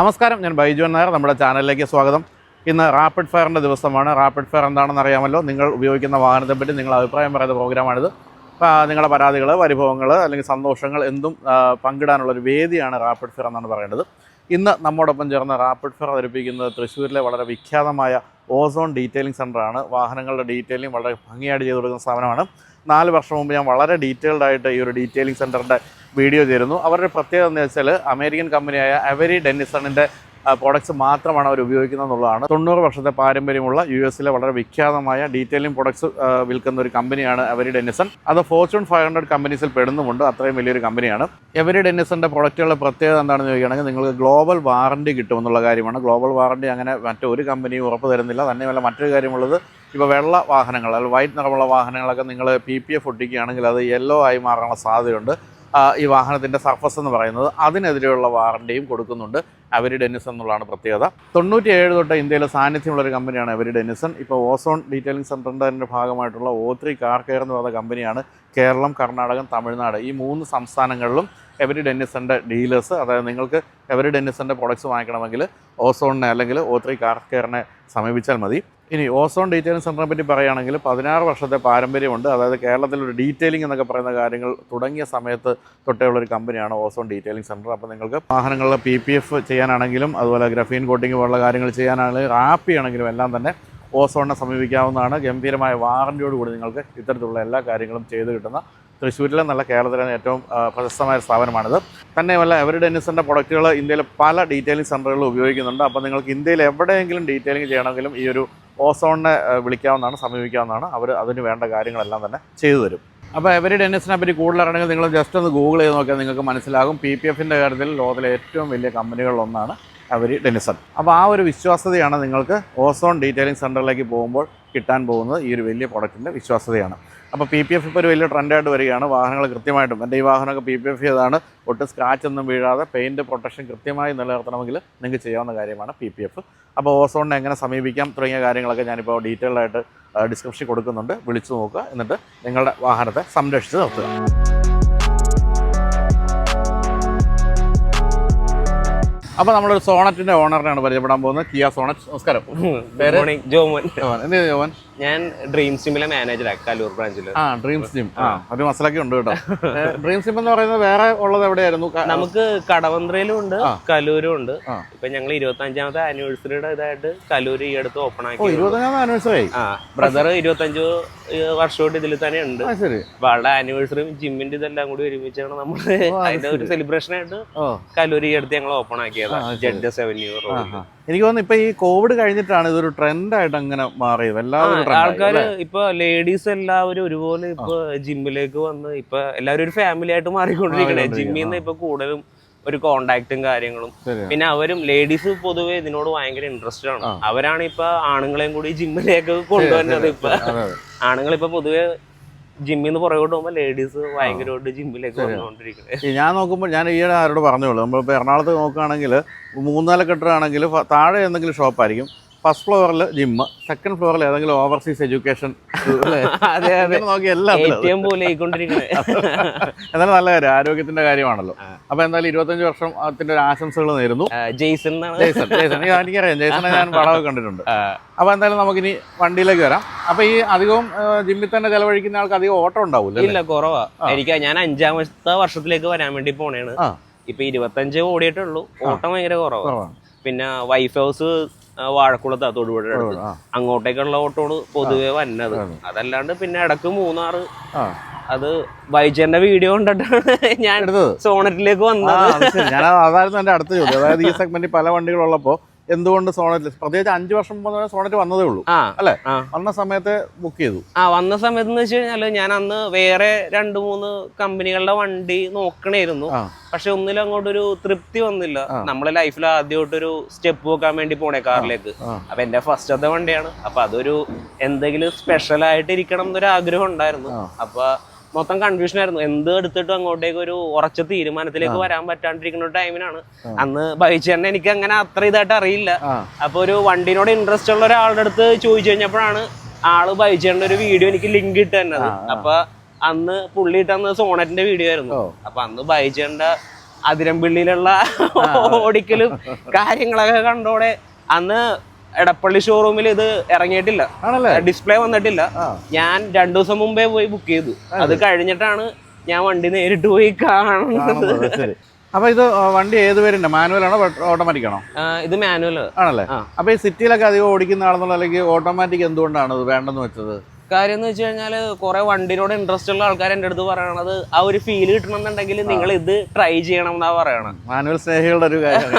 നമസ്കാരം ഞാൻ ബൈജുവൻ നായർ നമ്മുടെ ചാനലിലേക്ക് സ്വാഗതം. ഇന്ന് റാപ്പിഡ് ഫയറിന്റെ ദിവസമാണ്. റാപ്പിഡ് ഫയർ എന്താണെന്ന് അറിയാമല്ലോ. നിങ്ങൾ ഉപയോഗിക്കുന്ന വാഹനത്തെ പറ്റി നിങ്ങൾ അഭിപ്രായം പറയുന്ന പ്രോഗ്രാമാണിത്. നിങ്ങളുടെ പരാതികൾ പരിഭവങ്ങൾ അല്ലെങ്കിൽ സന്തോഷങ്ങൾ എന്തും പങ്കിടാനുള്ള ഒരു വേദിയാണ് റാപ്പിഡ് ഫെയർ എന്നാണ് പറയേണ്ടത് ഇന്ന് നമ്മോടൊപ്പം ചേർന്ന റാപ്പിഡ് ഫെയർ അവതരിപ്പിക്കുന്നത് തൃശ്ശൂരിലെ വളരെ വിഖ്യാതമായ ഓസോൺ ഡീറ്റെയിലിംഗ് സെന്ററാണ് വാഹനങ്ങളുടെ ഡീറ്റെയിലിംഗ് വളരെ ഭംഗിയായിട്ട് ചെയ്തു കൊടുക്കുന്ന സ്ഥാപനമാണ്. നാല് വർഷം മുമ്പ് ഞാൻ വളരെ ഡീറ്റെയിൽഡ് ആയിട്ട് ഈ ഒരു ഡീറ്റെയിലിംഗ് സെന്ററിന്റെ വീഡിയോ ചെയ്തിരുന്നു അവരുടെ പ്രത്യേകത എന്ന് വെച്ചാൽ അമേരിക്കൻ കമ്പനിയായ അവരി ഡെന്നിസണിന്റെ പ്രോഡക്ട്സ് മാത്രമാണ് അവർ ഉപയോഗിക്കുന്നത് എന്നുള്ളതാണ് തൊണ്ണൂറ് വർഷത്തെ പാരമ്പര്യമുള്ള യു എസിലെ വളരെ വിഖ്യാതമായ ഡീറ്റെയിലിംഗ് പ്രോഡക്ട്സ് വിൽക്കുന്ന ഒരു കമ്പനിയാണ് എവരി ഡെന്നിസൺ അത് ഫോർച്യൂൺ ഫൈവ് ഹൺഡ്രഡ് കമ്പനീസിൽ പെടുന്നുമുണ്ട്. അത്രയും വലിയൊരു കമ്പനിയാണ് എവരി ഡെന്നിസന്റെ പ്രൊഡക്റ്റുകളുടെ പ്രത്യേകത എന്താണെന്ന് ചോദിക്കുകയാണെങ്കിൽ നിങ്ങൾക്ക് ഗ്ലോബൽ വാറണ്ടി കിട്ടുമെന്നുള്ള കാര്യമാണ്. ഗ്ലോബൽ വാറണ്ടി അങ്ങനെ മറ്റൊരു കമ്പനിയും ഉറപ്പ് തരുന്നില്ല. തന്നെയുമല്ല മറ്റൊരു കാര്യമുള്ളത് ഇപ്പോൾ വെള്ള വാഹനങ്ങൾ അല്ലെങ്കിൽ വൈറ്റ് നിറമുള്ള വാഹനങ്ങളൊക്കെ നിങ്ങൾ പി പി എഫ് ഒട്ടിക്കുകയാണെങ്കിൽ അത് യെല്ലോ ആയി മാറാനുള്ള സാധ്യതയുണ്ട്. ഈ വാഹനത്തിന്റെ സർഫസ് എന്ന് പറയുന്നത് അതിനെതിരെയുള്ള വാറണ്ടിയും കൊടുക്കുന്നുണ്ട്. അവരി ഡെന്നിസൺ എന്നുള്ളതാണ് പ്രത്യേകത. തൊണ്ണൂറ്റി ഏഴ് തൊട്ട് ഇന്ത്യയിലെ സാന്നിധ്യമുള്ള ഒരു കമ്പനിയാണ് അവരി ഡെന്നിസൺ. ഇപ്പോൾ ഓസോൺ ഡീറ്റെയിലിംഗ് സെന്ററിന്റെ ഭാഗമായിട്ടുള്ള ഓ ത്രീ കാർ കെയർ എന്ന് പറയുന്ന കമ്പനിയാണ് കേരളം കർണാടകം തമിഴ്നാട് ഈ മൂന്ന് സംസ്ഥാനങ്ങളിലും എവരി ഡെന്നിസന്റെ ഡീലേഴ്സ് അതായത് നിങ്ങൾക്ക് എവരി ഡെന്നിസന്റെ പ്രൊഡക്ട്സ് വാങ്ങിക്കണമെങ്കിൽ ഓസോണിനെ അല്ലെങ്കിൽ ഓ ത്രീ കാർ കെയറിനെ സമീപിച്ചാൽ മതി. ഇനി ഓസോൺ ഡീറ്റെയിലിംഗ് സെന്ററിനെ പറ്റി പറയുകയാണെങ്കിൽ പതിനാറ് വർഷത്തെ പാരമ്പര്യമുണ്ട്. അതായത് കേരളത്തിൽ ഒരു ഡീറ്റെയിലിംഗ് എന്നൊക്കെ പറയുന്ന കാര്യങ്ങൾ തുടങ്ങിയ സമയത്ത് തൊട്ടേ ഉള്ളൊരു കമ്പനിയാണ് ഓസോൺ ഡീറ്റെയിലിംഗ് സെന്റർ അപ്പോൾ നിങ്ങൾക്ക് വാഹനങ്ങളുടെ പി പി എഫ് ചെയ്യാനാണെങ്കിലും അതുപോലെ ഗ്രഫീൻ കോട്ടിംഗ് പോലുള്ള കാര്യങ്ങൾ ചെയ്യാനാണെങ്കിലും റാപ്പ് ആണെങ്കിലും എല്ലാം തന്നെ ഓസോണിനെ സമീപിക്കാവുന്നതാണ്. ഗംഭീരമായ വാറന്റിയോടുകൂടി നിങ്ങൾക്ക് ഇത്തരത്തിലുള്ള എല്ലാ കാര്യങ്ങളും ചെയ്ത് കിട്ടുന്ന തൃശ്ശൂരിലെ നല്ല കേരളത്തിലെ ഏറ്റവും പ്രശസ്തമായ സ്ഥാപനമാണിത്. തന്നെയുമല്ല എവരുടെ ഡെന്നിസന്റെ പ്രൊഡക്റ്റുകൾ ഇന്ത്യയിലെ പല ഡീറ്റെയിലിംഗ് സെന്ററുകളും ഉപയോഗിക്കുന്നുണ്ട്. അപ്പോൾ നിങ്ങൾക്ക് ഇന്ത്യയിൽ എവിടെയെങ്കിലും ഡീറ്റെയിലിംഗ് ചെയ്യണമെങ്കിലും ഈ ഒരു ഓസോണിനെ വിളിക്കാവുന്നതാണ് സമീപിക്കാവുന്നതാണ്. അവർ അതിന് വേണ്ട കാര്യങ്ങളെല്ലാം തന്നെ ചെയ്തു തരും. അപ്പോൾ എവരി ഡെന്നിസിനെ പറ്റി കൂടുതൽ അറിയണമെങ്കിൽ നിങ്ങൾ ജസ്റ്റ് ഒന്ന് ഗൂഗിൾ ചെയ്ത് നോക്കിയാൽ നിങ്ങൾക്ക് മനസ്സിലാകും. പി പി എഫിന്റെ കാര്യത്തിൽ ലോകത്തിലെ ഏറ്റവും വലിയ കമ്പനികളിലൊന്നാണ് അവരി ഡെനിസൺ അപ്പോൾ ആ ഒരു വിശ്വാസ്യതയാണ് നിങ്ങൾക്ക് ഓസോൺ ഡീറ്റെയിലിംഗ് സെന്ററിലേക്ക് പോകുമ്പോൾ കിട്ടാൻ പോകുന്നത് ഈ ഒരു വലിയ പ്രൊഡക്റ്റിന്റെ വിശ്വാസ്യതയാണ്. അപ്പോൾ പി പി എഫ് ഇപ്പോൾ ഒരു വലിയ ട്രെൻഡായിട്ട് വരികയാണ്. വാഹനങ്ങൾ കൃത്യമായിട്ടും എന്റെ ഈ വാഹനമൊക്കെ പി പി എഫ് ചെയ്താണ്. ഒട്ടും സ്ക്രാച്ച് ഒന്നും വീഴാതെ പെയിന്റ് പ്രൊട്ടക്ഷൻ കൃത്യമായി നിലനിർത്തണമെങ്കിൽ നിങ്ങൾക്ക് ചെയ്യാവുന്ന കാര്യമാണ് പി പി എഫ് അപ്പോൾ ഓസോണിനെ എങ്ങനെ സമീപിക്കാം തുടങ്ങിയ കാര്യങ്ങളൊക്കെ ഞാനിപ്പോൾ ഡീറ്റെയിൽഡ് ആയിട്ട് ഡിസ്ക്രിപ്ഷൻ കൊടുക്കുന്നുണ്ട്. വിളിച്ചു നോക്കുക. എന്നിട്ട് നിങ്ങളുടെ വാഹനത്തെ സംരക്ഷിച്ച് നിർത്തുക. അപ്പൊ നമ്മളൊരു സോണറ്റിന്റെ ഓണറിനാണ് പരിചയപ്പെടാൻ പോകുന്നത്. കിയ സോണറ്റ് നമസ്കാരം. Good morning Jomon? ഞാൻ ഡ്രീം സിമിലെ മാനേജറാണ് കലൂർ ബ്രാഞ്ചിൽ ആ ഡ്രീംസ് ജിം ആ. ഒരു മസലൊക്കെ ഉണ്ട് കേട്ടോ. ഡ്രീംസ് ജിം എന്ന് പറയുന്നത് വേറെ ഉള്ളത് എവിടെയായിരുന്നു? ക- നമുക്ക് കടവന്ത്രയിലും ഉണ്ട്. കലൂരും ഉണ്ട്. ഇപ്പൊ ഞങ്ങൾ ഇരുപത്തി അഞ്ചാമത്തെ ആനിവേഴ്സറിയുടെ ഇതായിട്ട് കലൂർ ഈ അടുത്ത് ഓപ്പൺ ഓ ആക്കി ഇരുപത്തഞ്ചാം ആനിവേഴ്സറി ആ ബ്രദർ ഇരുപത്തഞ്ച് വർഷമായിട്ട് ഇതിൽ തന്നെ ഉണ്ട്. ആ ശരി. അപ്പൊ ആളുടെ ആനിവേഴ്സറിയും ജിമ്മിന്റെ ഇതെല്ലാം കൂടി ഒരുമിച്ചാണ് നമ്മൾ അതിന്റെ ഒരു സെലിബ്രേഷൻ ആയിട്ട് ഓ. കലൂർ ഈ അടുത്ത് ഞങ്ങൾ ഓപ്പൺ ആക്കിയതാണ്. ജഡ്ജസ് അവന്യൂ ആ. എനിക്ക് തോന്നുന്നു ഇപ്പൊ ഈ കോവിഡ് കഴിഞ്ഞിട്ടാണ് ഇതൊരു ട്രെൻഡായിട്ട് അങ്ങനെ മാറിയത്. എല്ലാവരും ആൾക്കാർ ഇപ്പൊ ലേഡീസ് എല്ലാവരും ഒരുപോലെ ഇപ്പൊ ജിമ്മിലേക്ക് വന്ന് ഇപ്പൊ എല്ലാവരും ഒരു ഫാമിലി ആയിട്ട് മാറിക്കൊണ്ടിരിക്കണേ. ജിമ്മിൽ നിന്ന് ഇപ്പൊ കൂടുതലും ഒരു കോണ്ടാക്റ്റും കാര്യങ്ങളും. പിന്നെ അവരും ലേഡീസ് പൊതുവെ ഇതിനോട് ഭയങ്കര ഇൻട്രസ്റ്റ് ആണ്. അവരാണ് ഇപ്പൊ ആണുങ്ങളെയും കൂടി ജിമ്മിലേക്ക് കൊണ്ടുവന്നത് ഇപ്പൊ. ആണുങ്ങൾ ഇപ്പൊ പൊതുവെ ജിമ്മിൽ നിന്ന് പുറകോട്ട് പോകുമ്പോ ലേഡീസ് ഭയങ്കരമായിട്ട് ജിമ്മിലേക്ക് വന്നുകൊണ്ടിരിക്കുന്നത് ഞാൻ നോക്കുമ്പോൾ ഞാൻ ഈയിടെ ആരോട് പറഞ്ഞോളൂ നമ്മളിപ്പോൾ എറണാകുളത്ത് നോക്കുകയാണെങ്കിൽ മൂന്നാൽ കെട്ടിടമാണെങ്കിൽ താഴെ എന്തെങ്കിലും ഷോപ്പായിരിക്കും ഫസ്റ്റ് ഫ്ലോറിൽ ജിമ്മ് സെക്കൻഡ് ഫ്ലോറിൽ ഏതെങ്കിലും ഓവർസീസ് എഡ്യൂക്കേഷൻ എന്നാലും നല്ല കാര്യം ആരോഗ്യത്തിന്റെ കാര്യമാണല്ലോ. അപ്പൊ എന്തായാലും ഇരുപത്തഞ്ച് വർഷം അതിന്റെ ഒരു ആശംസകൾ നേരുന്നു. Jason Jason Jason. എനിക്കറിയാം ജെയ്സണെ ഞാൻ പടമൊക്കെ കണ്ടിട്ടുണ്ട്. അപ്പൊ എന്തായാലും നമുക്കിനി വണ്ടിയിലേക്ക് വരാം. അപ്പൊ ഈ അധികവും ജിമ്മിൽ തന്നെ ചെലവഴിക്കുന്ന ആൾക്ക് അധികം ഓട്ടം ഉണ്ടാവില്ല ഇല്ല കുറവാ. എനിക്ക് ഞാൻ അഞ്ചാമത്തെ വർഷത്തിലേക്ക് വരാൻ വേണ്ടി പോണേണ്. ഇപ്പൊ ഇരുപത്തഞ്ച് ഓടിയിട്ടുള്ളൂ. ഓട്ടം ഭയങ്കര കുറവാണ്. പിന്നെ വൈഫ് ഹൗസ് വാഴക്കുളത്താ തൊടുപുഴ അങ്ങോട്ടേക്കുള്ള ഓട്ടോണ് പൊതുവെ വന്നത്. അതല്ലാണ്ട് പിന്നെ ഇടയ്ക്ക് മൂന്നാറ്. അത് ബൈജന്റെ വീഡിയോ കണ്ടിട്ടാണ് ഞാൻ സോണറ്റിലേക്ക് വന്നത്. ഞാൻ അതായിരുന്നു എന്റെ അടുത്ത ചോദ്യം. അതായത് ഈ സെഗ്മെന്റിൽ പല വണ്ടികളുള്ളപ്പോൾ എന്തുകൊണ്ട് സോണറ്റ് പ്രത്യേകിച്ച് അഞ്ചു വർഷം മുമ്പ് സോണറ്റ് വന്നതേ ഉള്ളൂ അല്ലെ. വന്ന സമയത്ത് ബുക്ക് ചെയ്തു ആ വന്ന സമയത്ത് എന്ന് വെച്ച് കഴിഞ്ഞാൽ ഞാൻ അന്ന് വേറെ രണ്ട് മൂന്ന് കമ്പനികളുടെ വണ്ടി നോക്കണേരുന്നു. പക്ഷെ ഒന്നിലും അങ്ങോട്ടൊരു തൃപ്തി വന്നില്ല. നമ്മളെ ലൈഫിൽ ആദ്യമായിട്ടൊരു സ്റ്റെപ്പ് വെക്കാൻ വേണ്ടി പോണേ കാറിലേക്ക്. അപ്പൊ എന്റെ ഫസ്റ്റത്തെ വണ്ടിയാണ് അപ്പൊ അതൊരു എന്തെങ്കിലും സ്പെഷ്യൽ ആയിട്ട് ഇരിക്കണം എന്നൊരു ആഗ്രഹം ഉണ്ടായിരുന്നു. അപ്പൊ മൊത്തം കൺഫ്യൂഷൻ ആയിരുന്നു. എന്ത് എടുത്തിട്ടും അങ്ങോട്ടേക്ക് ഒരു ഉറച്ച തീരുമാനത്തിലേക്ക് വരാൻ പറ്റാണ്ടിരിക്കുന്ന ടൈമിനാണ് അന്ന് അന്ന് തന്നെ എനിക്ക് അങ്ങനെ അത്ര ഇതായിട്ട് അറിയില്ല. അപ്പൊ ഒരു വണ്ടിനോട് ഇൻട്രസ്റ്റ് ഉള്ള ഒരാളുടെ അടുത്ത് ചോദിച്ചു കഴിഞ്ഞപ്പോഴാണ് ആൾ ഭവിച്ചേണ്ട ഒരു വീഡിയോ എനിക്ക് ലിങ്ക് ഇട്ട് തന്നത്. അപ്പൊ അന്ന് പുള്ളി ഇട്ടന്ന് സോണറ്റിന്റെ വീഡിയോ ആയിരുന്നു. അപ്പൊ അന്ന് ഭയച്ചേണ്ട അതിരമ്പള്ളിയിലുള്ള ഓടിക്കലും കാര്യങ്ങളൊക്കെ കണ്ടോടെ അന്ന് എടപ്പള്ളി ഷോറൂമിൽ ഇത് ഇറങ്ങിയിട്ടില്ല. ഡിസ്പ്ലേ വന്നിട്ടില്ല. ഞാൻ രണ്ടു ദിവസം മുമ്പേ പോയി ബുക്ക് ചെയ്തു. അത്. കഴിഞ്ഞിട്ടാണ് ഞാൻ വണ്ടി നേരിട്ട് പോയി കാണുന്നത്. അപ്പൊ ഇത് വണ്ടി ഏത് പേരുണ്ട് മാനുവൽ ആണോ ഓട്ടോമാറ്റിക് ആണോ? ഇത് മാനുവൽ ആണല്ലേ. അപ്പൊ ഈ സിറ്റിയിലൊക്കെ അധികം ഓടിക്കുന്ന ആളെന്നുള്ള അല്ലെങ്കിൽ ഓട്ടോമാറ്റിക് എന്തുകൊണ്ടാണ് ഇത് വേണ്ടെന്ന് വെച്ചത്? കാര്യം എന്ന് വെച്ച് കഴിഞ്ഞാൽ കുറെ വണ്ടിനോട് ഇൻട്രസ്റ്റ് ഉള്ള ആൾക്കാർ എന്റെ അടുത്ത് പറയണത് ആ ഒരു ഫീൽ കിട്ടണമെന്നുണ്ടെങ്കിൽ നിങ്ങൾ ഇത് ട്രൈ ചെയ്യണം എന്നാ പറയണം മാനുവൽ സ്നേഹികളുടെ ഒരു കാര്യം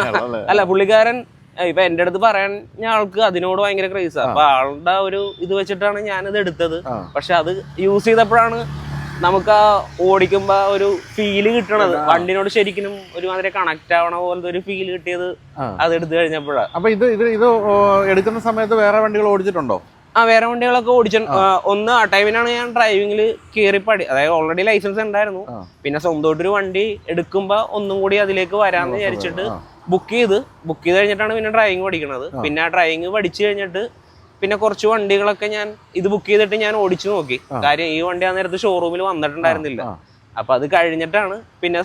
അല്ല പുള്ളിക്കാരൻ ഇപ്പൊ എന്റെ അടുത്ത് പറയാൻ ആൾക്ക് അതിനോട് ഭയങ്കര ക്രേസ് അപ്പൊ ആളുടെ ഒരു ഇത് വെച്ചിട്ടാണ് ഞാനിത് എടുത്തത്. പക്ഷെ അത് യൂസ് ചെയ്തപ്പോഴാണ് നമുക്ക് ആ ഓടിക്കുമ്പോ ഒരു ഫീൽ കിട്ടണത്. വണ്ടിനോട് ശരിക്കും ഒരുമാതിരി കണക്ട് ആവണ പോലത്തെ ഒരു ഫീൽ കിട്ടിയത്. അത് എടുത്തു കഴിഞ്ഞപ്പോഴാണ് അപ്പൊ ഇത് ഇത് ഇത് എടുക്കുന്ന സമയത്ത് വേറെ വണ്ടികൾ ഓടിച്ചിട്ടുണ്ടോ? ആ വേറെ വണ്ടികളൊക്കെ ഓടിച്ച. ഒന്ന് ആ ടൈമിനാണ് ഞാൻ ഡ്രൈവിംഗിൽ കയറി പഠി അതായത് ഓൾറെഡി ലൈസൻസ് ഉണ്ടായിരുന്നു. പിന്നെ സ്വന്തമായിട്ടൊരു വണ്ടി എടുക്കുമ്പോ ഒന്നും കൂടി അതിലേക്ക് വരാന്ന് വിചാരിച്ചിട്ട് ബുക്ക് ചെയ്ത് ബുക്ക് ചെയ്ത് കഴിഞ്ഞിട്ടാണ് പിന്നെ ഡ്രൈവിംഗ് പഠിക്കണത്. പിന്നെ ആ ഡ്രൈവിംഗ് പഠിച്ചു കഴിഞ്ഞിട്ട് പിന്നെ കുറച്ച് വണ്ടികളൊക്കെ ഞാൻ ഇത് ബുക്ക് ചെയ്തിട്ട് ഞാൻ ഓടിച്ചു നോക്കി. കാര്യം ഈ വണ്ടി ആ നേരത്ത് ഷോറൂമിൽ വന്നിട്ടുണ്ടായിരുന്നില്ല. അപ്പൊ അത് കഴിഞ്ഞിട്ടാണ് പിന്നെ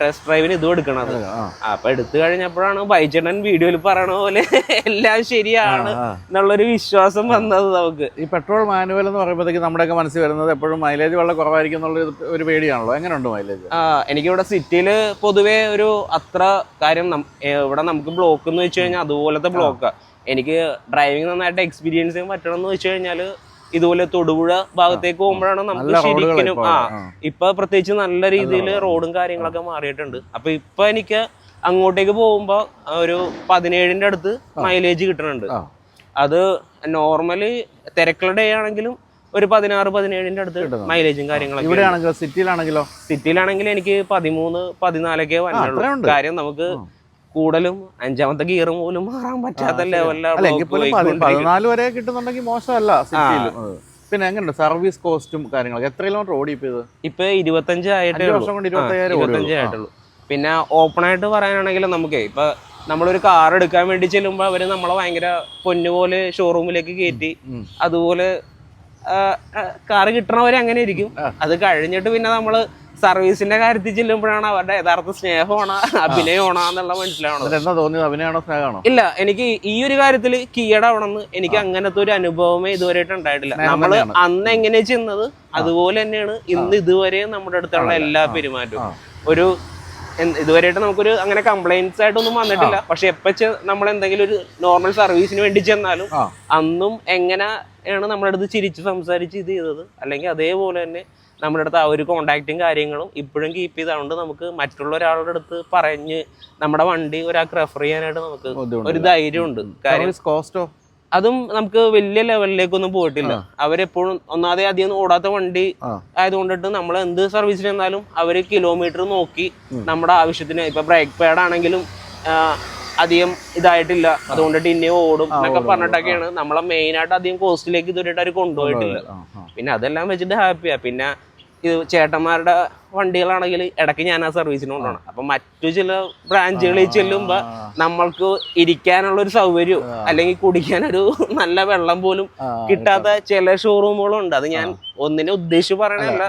ടെസ്റ്റ് ഡ്രൈവിന് ഇതും എടുക്കണത് ആ. അപ്പൊ എടുത്തു കഴിഞ്ഞപ്പോഴാണ് ബൈച്ചേട്ടൻ വീഡിയോയിൽ പറയണ പോലെ എല്ലാം ശരിയാണ്. എന്നുള്ളൊരു വിശ്വാസം വന്നത് നമുക്ക്. ഈ പെട്രോൾ മാനുവൽ എന്ന് പറയുമ്പോഴത്തേക്ക് നമ്മുടെയൊക്കെ മനസ്സിൽ വരുന്നത് എപ്പോഴും മൈലേജ് വളരെ കുറവായിരിക്കും എന്നുള്ള ഒരു- പേടിയാണല്ലോ. എങ്ങനെയുണ്ട് മൈലേജ് ആ, എനിക്കിവിടെ സിറ്റിയിൽ പൊതുവേ ഒരു അത്ര കാര്യം ഇവിടെ നമുക്ക് ബ്ലോക്ക് എന്ന് വെച്ച് കഴിഞ്ഞാൽ അതുപോലത്തെ ബ്ലോക്കാ എനിക്ക് ഡ്രൈവിംഗ് നന്നായിട്ട് എക്സ്പീരിയൻസ് ചെയ്യാൻ പറ്റണം എന്ന് വെച്ച് കഴിഞ്ഞാൽ ഇതുപോലെ തൊടുപുഴ ഭാഗത്തേക്ക് പോകുമ്പോഴാണ് നമുക്ക് ശരിക്കും ആ. ഇപ്പൊ പ്രത്യേകിച്ച് നല്ല രീതിയിൽ റോഡും കാര്യങ്ങളൊക്കെ മാറിയിട്ടുണ്ട്. അപ്പൊ ഇപ്പൊ എനിക്ക് അങ്ങോട്ടേക്ക് പോകുമ്പോ ഒരു പതിനേഴിന്റെ അടുത്ത് മൈലേജ് കിട്ടുന്നുണ്ട് അത് നോർമലി തിരക്കുള്ള ഡേ ആണെങ്കിലും ഒരു പതിനാറ് പതിനേഴിന്റെ അടുത്ത്. മൈലേജും കാര്യങ്ങളൊക്കെ ഇവിടെയാണെങ്കിലോ? സിറ്റിയിലാണെങ്കിലോ? സിറ്റിയിലാണെങ്കിൽ എനിക്ക് പതിമൂന്ന് പതിനാലൊക്കെ. വന്നുള്ളൂ കാര്യം നമുക്ക് കൂടുതലും അഞ്ചാമത്തെ ഗിയർ പോലും മാറാൻ പറ്റാത്ത ലെവലിലാണ് പതിനാല് വരെ കിട്ടുന്നുണ്ടെങ്കിൽ മോശമല്ല പിന്നെ എങ്ങനെയുണ്ട്? സർവീസ് കോസ്റ്റും കാര്യങ്ങളൊക്കെ. എത്ര കിലോമീറ്റർ ഓടി ഇപ്പൊ ഇത്? ഇപ്പൊ ഇരുപത്തഞ്ച് ഇരുപത്തഞ്ചായിട്ടുള്ളൂ പിന്നെ ഓപ്പൺ ആയിട്ട് പറയാനാണെങ്കിൽ നമുക്ക് ഇപ്പൊ നമ്മളൊരു കാർ എടുക്കാൻ വേണ്ടി ചെല്ലുമ്പോൾ അവർ നമ്മളെ ഭയങ്കര പൊന്നുപോലെ ഷോറൂമിലേക്ക് കയറ്റി അതുപോലെ കാർ കിട്ടണവരെ അങ്ങനെ ഇരിക്കും. അത് കഴിഞ്ഞിട്ട് പിന്നെ നമ്മൾ സർവീസിന്റെ കാര്യത്തിൽ ചെല്ലുമ്പോഴാണ് അവരുടെ യഥാർത്ഥ സ്നേഹമാണോ അഭിനയമാണോ എന്നുള്ള മനസ്സിലാവണം എന്നിട്ട് എന്താ തോന്നിയത് അഭിനയാണോ സ്നേഹമാണോ? ഇല്ല എനിക്ക് ഈ ഒരു കാര്യത്തിൽ കീഴടവണമെന്ന് എനിക്ക് അങ്ങനത്തെ ഒരു അനുഭവമേ ഇതുവരെയായിട്ട് ഉണ്ടായിട്ടില്ല. നമ്മൾ നമ്മൾ അന്ന് എങ്ങനെ ചെന്നത് അതുപോലെ തന്നെയാണ് ഇന്ന് ഇതുവരെ നമ്മുടെ അടുത്തുള്ള എല്ലാ പെരുമാറ്റവും. ഒരു ഇതുവരെയായിട്ട് നമുക്കൊരു അങ്ങനെ കംപ്ലൈൻസ് ആയിട്ടൊന്നും വന്നിട്ടില്ല. പക്ഷെ എപ്പോ നമ്മൾ എന്തെങ്കിലും ഒരു നോർമൽ സർവീസിന് വേണ്ടി ചെന്നാലും അന്നും എങ്ങനെയാണ് നമ്മളടുത്ത് ചിരിച്ച് സംസാരിച്ച് ഇത് ചെയ്തത്? അല്ലെങ്കിൽ അതേപോലെ തന്നെ നമ്മുടെ അടുത്ത് ആ ഒരു കോണ്ടാക്റ്റും കാര്യങ്ങളും ഇപ്പോഴും കീപ്പ് ചെയ്തുകൊണ്ട് നമുക്ക് മറ്റുള്ള ഒരാളുടെ അടുത്ത് പറഞ്ഞ് നമ്മുടെ വണ്ടി ഒരാൾക്ക് റെഫർ ചെയ്യാനായിട്ട് നമുക്ക്. ഒരു ധൈര്യമുണ്ട്. കാര്യം കോസ്റ്റോ അതും നമുക്ക് വലിയ ലെവലിലേക്കൊന്നും പോയിട്ടില്ല. അവരെപ്പോഴും ഒന്നാതെ അധികം ഓടാത്ത വണ്ടി. ആയതുകൊണ്ടിട്ട് നമ്മൾ എന്ത് സർവീസിന് ചെന്നാലും അവർ കിലോമീറ്റർ നോക്കി നമ്മുടെ ആവശ്യത്തിന് ഇപ്പൊ ബ്രേക്ക് പാഡ് ആണെങ്കിലും അധികം ഇതായിട്ടില്ല. അതുകൊണ്ടിട്ട് ഇനി ഓടും എന്നൊക്കെ പറഞ്ഞിട്ടൊക്കെയാണ്. നമ്മളെ മെയിൻ ആയിട്ട് അധികം കോസ്റ്റിലേക്ക് ഇതുവരെയായിട്ട് അവർ കൊണ്ടുപോയിട്ടില്ല. പിന്നെ അതെല്ലാം വെച്ചിട്ട് ഹാപ്പിയാ പിന്നെ ഇത് ചേട്ടന്മാരുടെ വണ്ടികളാണെങ്കിൽ ഇടയ്ക്ക് ഞാൻ ആ സർവീസിന് കൊണ്ടുപോകണം. അപ്പൊ മറ്റു ചില ബ്രാഞ്ചുകളിൽ ചെല്ലുമ്പോ നമ്മൾക്ക് ഇരിക്കാനുള്ള ഒരു സൗകര്യം അല്ലെങ്കിൽ കുടിക്കാനൊരു നല്ല വെള്ളം പോലും കിട്ടാത്ത ചില ഷോറൂമുകളും ഉണ്ട് അത് ഞാൻ ഒന്നിനെ ഉദ്ദേശിച്ച് പറയണല്ല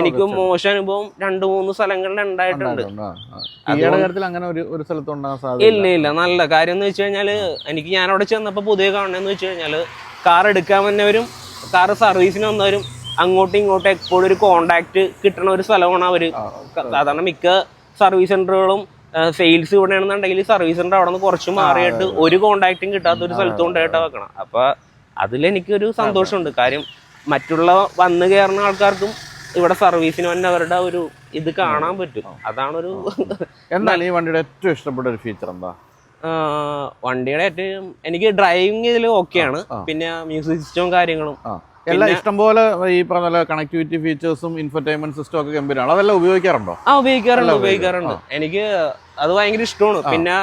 എനിക്ക് മോശം അനുഭവം രണ്ടു മൂന്ന് സ്ഥലങ്ങളിൽ ഉണ്ടായിട്ടുണ്ട്. അങ്ങനെ ഒരു ഇല്ല ഇല്ല. നല്ല കാര്യം എന്ന് വെച്ച് കഴിഞ്ഞാൽ എനിക്ക് ഞാൻ അവിടെ ചെന്നപ്പോ പുതിയ കാണണെന്ന് വെച്ച് കഴിഞ്ഞാൽ കാർ എടുക്കാൻ വന്നവരും കാർ സർവീസിന് വന്നവരും അങ്ങോട്ടും ഇങ്ങോട്ടും എപ്പോഴും ഒരു കോണ്ടാക്ട് കിട്ടണ ഒരു സ്ഥലമാണ് അവർ. സാധാരണ മിക്ക സർവീസ് സെന്ററുകളും സെയിൽസ് ഇവിടെയാണെന്നുണ്ടെങ്കിൽ സർവീസ് സെന്റർ അവിടെ നിന്ന് കുറച്ച് മാറിയിട്ട് ഒരു കോണ്ടാക്റ്റും കിട്ടാത്ത ഒരു സ്ഥലത്ത് കൊണ്ടായിട്ടാ വെക്കണം. അപ്പൊ അതിലെനിക്കൊരു സന്തോഷമുണ്ട്. കാര്യം മറ്റുള്ള വന്നു കയറുന്ന ആൾക്കാർക്കും ഇവിടെ സർവീസിന് തന്നെ അവരുടെ ഒരു ഇത് കാണാൻ പറ്റും. അതാണൊരു എന്താണ് ഈ വണ്ടിയുടെ ഏറ്റവും ഇഷ്ടപ്പെട്ട ഒരു ഫീച്ചർ എന്താ? വണ്ടിയുടെ ഏറ്റവും എനിക്ക് ഡ്രൈവിംഗ് ഇതിൽ ഓക്കെയാണ് പിന്നെ മ്യൂസിക് സിസ്റ്റവും കാര്യങ്ങളും. എല്ലാം ഇഷ്ടംപോലെ ഈ പറഞ്ഞ കണക്ടിവിറ്റി ഫീച്ചേഴ്സും ഇൻഫർടൈൻമെന്റ് സിസ്റ്റം ഒക്കെ ഗംഭീരമാണ്. അതെല്ലാം ഉപയോഗിക്കാറുണ്ടോ? ആ ഉപയോഗിക്കാറുണ്ട് ഉപയോഗിക്കാറുണ്ട്. എനിക്ക് അത് ഭയങ്കര ഇഷ്ടമാണ്. പിന്നെ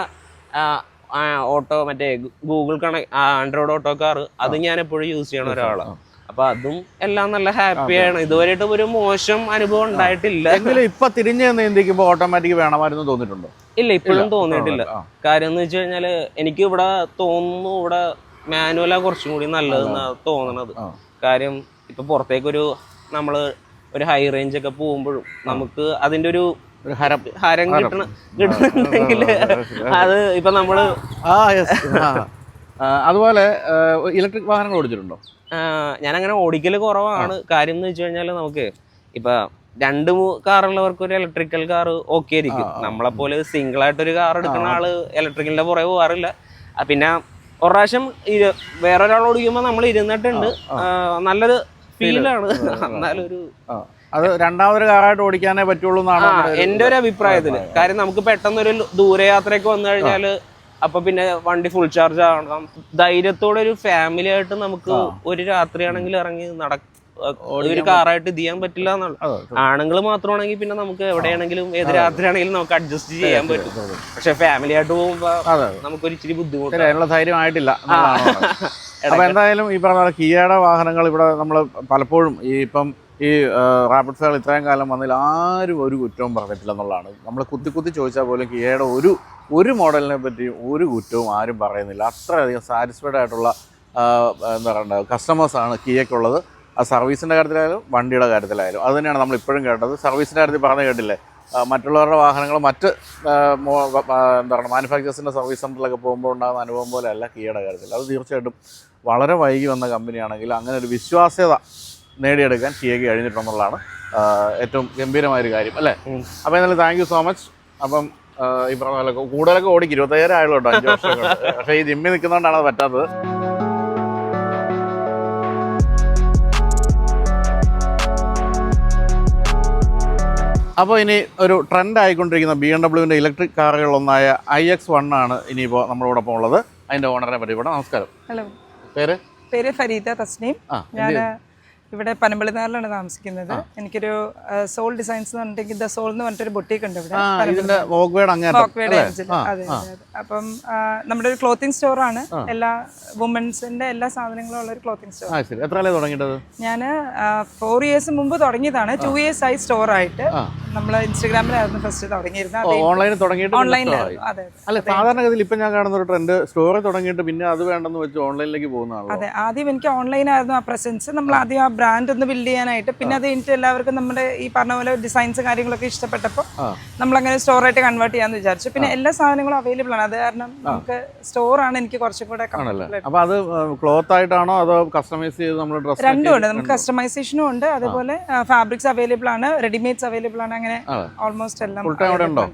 ഓട്ടോ മറ്റേ Google connect Android auto car അത് ഞാൻ എപ്പോഴും യൂസ് ചെയ്യണ ഒരാളാണ് അപ്പൊ അതും എല്ലാം നല്ല ഹാപ്പിയാണ് ഇതുവരെയായിട്ട് ഒരു മോശം അനുഭവം ഉണ്ടായിട്ടില്ല. എങ്കിലും ഇപ്പൊ തിരിഞ്ഞ് നീന്തിക്കുമ്പോ ഓട്ടോമാറ്റിക് വേണമായിരുന്നു തോന്നിയിട്ടുണ്ടോ? ഇല്ല ഇപ്പോഴും തോന്നിയിട്ടില്ല. കാര്യം എന്ന് വെച്ച് കഴിഞ്ഞാൽ എനിക്ക് ഇവിടെ തോന്നുന്നു ഇവിടെ മാനുവലാ കുറച്ചും കൂടി നല്ലതെന്നാ തോന്നണത്. കാര്യം ഇപ്പൊ പുറത്തേക്കൊരു നമ്മൾ ഒരു ഹൈ റേഞ്ച് ഒക്കെ പോകുമ്പോഴും നമുക്ക് അതിന്റെ ഒരു ഹരം ഹരം കിട്ടണ അത് ഇപ്പൊ നമ്മൾ ആ അതുപോലെ ഇലക്ട്രിക് വാഹനങ്ങൾ ഓടിച്ചിട്ടുണ്ടോ ഞാൻ അങ്ങനെ ഓടിക്കൽ കുറവാണ് കാര്യം എന്ന് വെച്ച് കഴിഞ്ഞാൽ നമുക്ക് ഇപ്പൊ രണ്ട് കാറുള്ളവർക്ക് ഒരു ഇലക്ട്രിക്കൽ കാർ ഓക്കെ ആയിരിക്കും നമ്മളെപ്പോലെ സിംഗിൾ ആയിട്ട് ഒരു കാർ എടുക്കുന്ന ആൾ ഇലക്ട്രിക്കലിന്റെ പുറകെ പോകാറില്ല പിന്നെ ഒരു പ്രാവശ്യം ഇരു- വേറെ ഒരാൾ ഓടിക്കുമ്പോൾ നമ്മൾ ഇരുന്നിട്ടുണ്ട് നല്ലൊരു ഫീലാണ് എന്നാലൊരു അത് രണ്ടാമതൊരു കാറായിട്ട് ഓടിക്കാനേ പറ്റുള്ളൂ എന്നാണ് എന്റെ ഒരു അഭിപ്രായത്തിൽ. കാര്യം നമുക്ക് പെട്ടെന്ന് ഒരു ദൂരയാത്രയൊക്കെ വന്നു കഴിഞ്ഞാൽ അപ്പൊ പിന്നെ വണ്ടി ഫുൾ ചാർജ് ആവണം. ധൈര്യത്തോടെ ഒരു ഫാമിലി ആയിട്ട് നമുക്ക് ഒരു രാത്രിയാണെങ്കിൽ ഇറങ്ങി നട ഒരു കാറായിട്ട് ഇത് ചെയ്യാൻ പറ്റില്ല എന്നുള്ളത് ആണുങ്ങൾ മാത്രമാണെങ്കിൽ പിന്നെ നമുക്ക് എവിടെയാണെങ്കിലും ഏത് രാത്രിയാണെങ്കിലും നമുക്ക് അഡ്ജസ്റ്റ് ചെയ്യാൻ പറ്റും. പക്ഷെ ഫാമിലി ആയിട്ട് പോകുമ്പോ നമുക്ക് നമുക്കൊരു ഇച്ചിരി ബുദ്ധിമുട്ട് ബുദ്ധിമുട്ടാണ് അതിനുള്ള ധൈര്യം ആയിട്ടില്ല അപ്പൊ എന്തായാലും ഈ പറഞ്ഞ കിയയുടെ വാഹനങ്ങൾ ഇവിടെ നമ്മൾ പലപ്പോഴും ഈ ഇപ്പം ഈ റാപ്പിഡ് ഫയർ ഇത്രയും കാലം വന്നതിൽ ആരും ഒരു കുറ്റവും പറഞ്ഞിട്ടില്ല എന്നുള്ളതാണ്. നമ്മൾ കുത്തി കുത്തി ചോദിച്ചാൽ പോലും കിയയുടെ ഒരു ഒരു മോഡലിനെ പറ്റി ഒരു കുറ്റവും ആരും പറയുന്നില്ല. അത്രയധികം സാറ്റിസ്ഫൈഡ് ആയിട്ടുള്ള എന്താ പറയണ്ട കസ്റ്റമേഴ്സാണ് കിയക്കുള്ളത് ആ സർവീസിന്റെ കാര്യത്തിലായാലും വണ്ടിയുടെ കാര്യത്തിലായാലും. അത് തന്നെയാണ് നമ്മൾ ഇപ്പോഴും കേട്ടത്. സർവീസിന്റെ കാര്യത്തിൽ പറഞ്ഞു കേട്ടില്ലേ? മറ്റുള്ളവരുടെ വാഹനങ്ങൾ മറ്റ് എന്താ പറയുക മാനുഫാക്ചേഴ്സിന്റെ സർവീസ് സെന്ററിലൊക്കെ പോകുമ്പോൾ ഉണ്ടാകുന്ന അനുഭവം പോലെ അല്ല കിയയുടെ കാര്യത്തിൽ. അത് തീർച്ചയായിട്ടും വളരെ വൈകി വന്ന കമ്പനിയാണെങ്കിൽ അങ്ങനെ ഒരു വിശ്വാസ്യത നേടിയെടുക്കാൻ കിയയ്ക്ക് കഴിഞ്ഞിട്ടുണ്ടെന്നുള്ളതാണ് ഏറ്റവും ഗംഭീരമായൊരു കാര്യം അല്ലേ. അപ്പോൾ എന്നാലും താങ്ക് യു സോ മച്ച് അപ്പം ഈ പറഞ്ഞ കൂടുതലൊക്കെ ഓടിക്കും. ഇരുപത്തയ്യായിരം ആയുള്ളൂ കേട്ടോ അഞ്ച് വർഷം പക്ഷേ ഈ ജിമ്മിൽ നിൽക്കുന്നതുകൊണ്ടാണ് അത് പറ്റാത്തത്. അപ്പോൾ ഇനി ഒരു ട്രെൻഡ് ആയിക്കൊണ്ടിരിക്കുന്ന ബി എം ഡബ്ല്യുവിന്റെ ഇലക്ട്രിക് കാറുകളൊന്നായ ഐ എക്സ് വൺ ആണ് ഇനിയിപ്പോൾ നമ്മളോടൊപ്പം ഉള്ളത്. അതിന്റെ ഓണറിനെ പരിചയപ്പെടാം നമസ്കാരം. ഹലോ പേര്? പേര് ഫരീദ തസ്നീം. ഞാൻ ഇവിടെ പനമ്പളിനാറിലാണ് താമസിക്കുന്നത്. എനിക്കൊരു സോൾ ഡിസൈൻസ് എന്ന് പറഞ്ഞിട്ടുണ്ടെങ്കിൽ ദ സോൾ എന്ന് പറഞ്ഞിട്ടൊരു ബൊട്ടീക്ക് ഉണ്ട് ഇവിടെ. വോക്വേഡ്. അതെ. അപ്പം നമ്മുടെ ഒരു ക്ലോത്തിങ് സ്റ്റോർ ആണ്. എല്ലാ വുമൻസിന്റെ എല്ലാ സാധനങ്ങളും ഉള്ള ഒരു ക്ലോത്തിങ് സ്റ്റോർ എത്ര കാലം തുടങ്ങിയിട്ടത്? ഞാൻ ഫോർ ഇയേഴ്സ് മുമ്പ് തുടങ്ങിയതാണ്. ടു ഇയേഴ്സ് ആയി സ്റ്റോർ ആയിട്ട്. നമ്മൾ ഇൻസ്റ്റഗ്രാമിലായിരുന്നു ഫസ്റ്റ് തുടങ്ങിയിരുന്നത്. ഓൺലൈനിൽ തുടങ്ങിയിട്ട് ഓൺലൈനിലായിരുന്നു അതെ. അല്ല സാധാരണഗതിയിൽ ഇപ്പം ഞാൻ കാണുന്ന ഒരു ട്രെൻഡ് സ്റ്റോറിൽ തുടങ്ങിയിട്ട് പിന്നെ അത് വേണ്ടെന്ന് വെച്ച് ഓൺലൈനിലേക്ക് പോകുന്നതാണല്ലോ അതെ ആദ്യം എനിക്ക് ഓൺലൈൻ ആയിരുന്നു ആ പ്രസൻസ് നമ്മൾ ആദ്യം ആ ബ്രാൻഡ് ഒന്ന് ബിൽഡ് ചെയ്യാനായിട്ട്. പിന്നെ അത് കഴിഞ്ഞിട്ട് എല്ലാവർക്കും നമ്മുടെ ഈ പറഞ്ഞ പോലെ ഡിസൈൻസ് കാര്യങ്ങളൊക്കെ ഇഷ്ടപ്പെട്ടപ്പോൾ നമ്മളങ്ങനെ സ്റ്റോറായിട്ട് കൺവേർട്ട് ചെയ്യാന്ന് വിചാരിച്ചു. പിന്നെ എല്ലാ സാധനങ്ങളും അവൈലബിൾ ആണ്. അത് കാരണം നമുക്ക് സ്റ്റോറാണ് എനിക്ക് കുറച്ചും കൂടെ അപ്പൊ അത് ക്ലോത്ത് ആയിട്ടാണോ അതോ കസ്റ്റമൈസ് ചെയ്ത് നമ്മൾ ഡ്രസ് രണ്ടും ഉണ്ട്. നമുക്ക് കസ്റ്റമൈസേഷനും ഉണ്ട്. അതുപോലെ ഫാബ്രിക്സ് അവൈലബിൾ ആണ്. റെഡിമെയ്ഡ്സ് അവൈലബിൾ ആണ്. അങ്ങനെ. ഓൾമോസ്റ്റ് എല്ലാം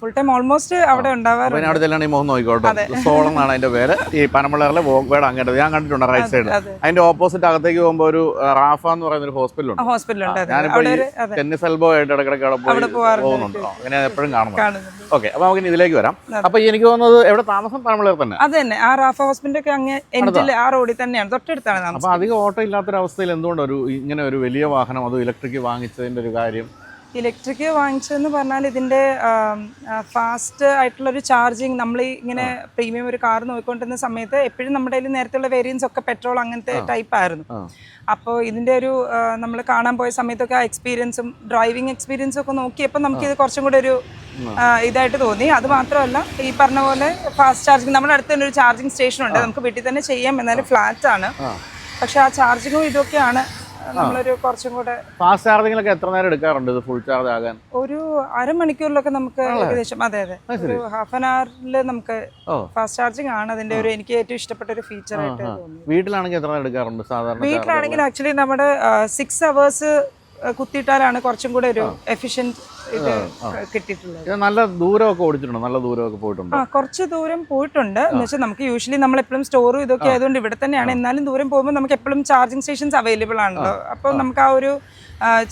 ഫുൾ ടൈം ഓൾമോസ്റ്റ് അവിടെ ഉണ്ടാവാറുണ്ട്. അവിടെ ചെല്ലാണ് ഈ മുഖം നോക്കിക്കോട്ടെ. സോളം എന്നാണ് അതിന്റെ പേര്. ഈ പനമ്പള്ളറിലെ വോക്വേഡ് അങ്ങോട്ട് ഞാൻ കണ്ടിട്ടുണ്ട് റൈറ്റ് സൈഡ് അതിന്റെ ഓപ്പോസിറ്റ് അകത്തേക്ക് പോകുമ്പോൾ ഒരു റാഫ എന്ന് പറയുന്ന ഒരു ഹോസ്പിറ്റൽ ഉണ്ട്. ഹോസ്പിറ്റൽ ഉണ്ട് ഞാനിപ്പോ ടെന്നിസ് എൽബോ ആയിട്ട് ഇടയ്ക്കിടയ്ക്ക് അവിടെ പോവാറുണ്ട്. അങ്ങനെ എപ്പോഴും കാണുന്നു ഓക്കെ അപ്പൊ നമുക്ക് ഇതിലേക്ക് വരാം. അപ്പൊ എനിക്ക് തോന്നുന്നത് എവിടെ? താമസം പനമ്പള്ളർ തന്നെ. അത് തന്നെ. ആ റാഫ ഹോസ്പിറ്റൽ ഒക്കെ അങ്ങ് എൻഡിൽ ആ റോഡിൽ തന്നെയാണ്. തൊട്ടടുത്താണ് അപ്പൊ അധികം ഓട്ടോ ഇല്ലാത്തൊരവസ്ഥയിൽ എന്തുകൊണ്ട് ഒരു ഇങ്ങനെ ഒരു വലിയ വാഹനം അത് ഇലക്ട്രിക് വാങ്ങിച്ചതിന്റെ ഒരു കാര്യം? ഇലക്ട്രിക് വാങ്ങിച്ചതെന്ന് പറഞ്ഞാൽ ഇതിന്റെ ഫാസ്റ്റ് ആയിട്ടുള്ളൊരു ചാർജിങ് നമ്മൾ ഇങ്ങനെ പ്രീമിയം ഒരു കാർ നോക്കിക്കൊണ്ടിരുന്ന സമയത്ത് എപ്പോഴും നമ്മുടെ കയ്യിൽ നേരത്തെ വേരിയൻസ് ഒക്കെ പെട്രോൾ അങ്ങനത്തെ ടൈപ്പ് ആയിരുന്നു. അപ്പോൾ ഇതിന്റെ ഒരു നമ്മൾ കാണാൻ പോയ സമയത്തൊക്കെ ആ എക്സ്പീരിയൻസും ഡ്രൈവിംഗ് എക്സ്പീരിയൻസും ഒക്കെ നോക്കിയപ്പോൾ നമുക്ക് ഇത് കുറച്ചും കൂടെ ഒരു ഇതായിട്ട് തോന്നി. അത് മാത്രമല്ല ഈ പറഞ്ഞ പോലെ ഫാസ്റ്റ് ചാർജിങ് നമ്മുടെ അടുത്ത് തന്നെ ഒരു ചാർജിങ് സ്റ്റേഷൻ ഉണ്ട്. നമുക്ക് വീട്ടിൽ തന്നെ ചെയ്യാം. എന്നാലും ഫ്ലാറ്റ് ആണ്. പക്ഷെ ആ ചാർജിങ്ങും ഇതൊക്കെയാണ് നമ്മളൊരു കുറച്ചും കൂടെ ഫാസ്റ്റ് ചാർജിങ്ങിലൊക്കെ എത്ര നേരം എടുക്കാറുണ്ട് ഇത് ഫുൾ ചാർജ് ആകാൻ? ഒരു അരമണിക്കൂറിലൊക്കെ നമുക്ക് ഏകദേശം അതെ അതെ. ഒരു ഹാഫ് ആൻ അവറിൽ നമുക്ക് ഫാസ്റ്റ് ചാർജിങ് ആണ്. അതിന്റെ ഒരു എനിക്ക് ഏറ്റവും ഇഷ്ടപ്പെട്ട ഒരു ഫീച്ചർ ആയിട്ട് വീട്ടിലാണെങ്കിൽ എത്ര നേരം എടുക്കാറുണ്ട് സാധാരണ വീട്ടിലാണെങ്കിൽ ആക്ച്വലി നമ്മുടെ സിക്സ് അവേഴ്സ് കുത്തിയിട്ടാലാണ് കുറച്ചും കൂടെ ഒരു എഫിഷ്യന്റ് ഇത് കിട്ടിയിട്ടുള്ളത്. നല്ല ദൂരമൊക്കെ ഓടിച്ചിട്ടുണ്ട്? നല്ല ദൂരമൊക്കെ പോയിട്ടുണ്ട്? ആ കുറച്ച് ദൂരം പോയിട്ടുണ്ട്. എന്ന് വെച്ചാൽ നമുക്ക് യൂഷ്വലി നമ്മൾ എപ്പോഴും സ്റ്റോറും ഇതൊക്കെ ആയതുകൊണ്ട് ഇവിടെ തന്നെയാണ്. എന്നാലും ദൂരം പോകുമ്പോൾ നമുക്ക് എപ്പോഴും ചാർജിങ് സ്റ്റേഷൻസ് അവൈലബിൾ ആണല്ലോ. അപ്പോൾ നമുക്ക് ആ ഒരു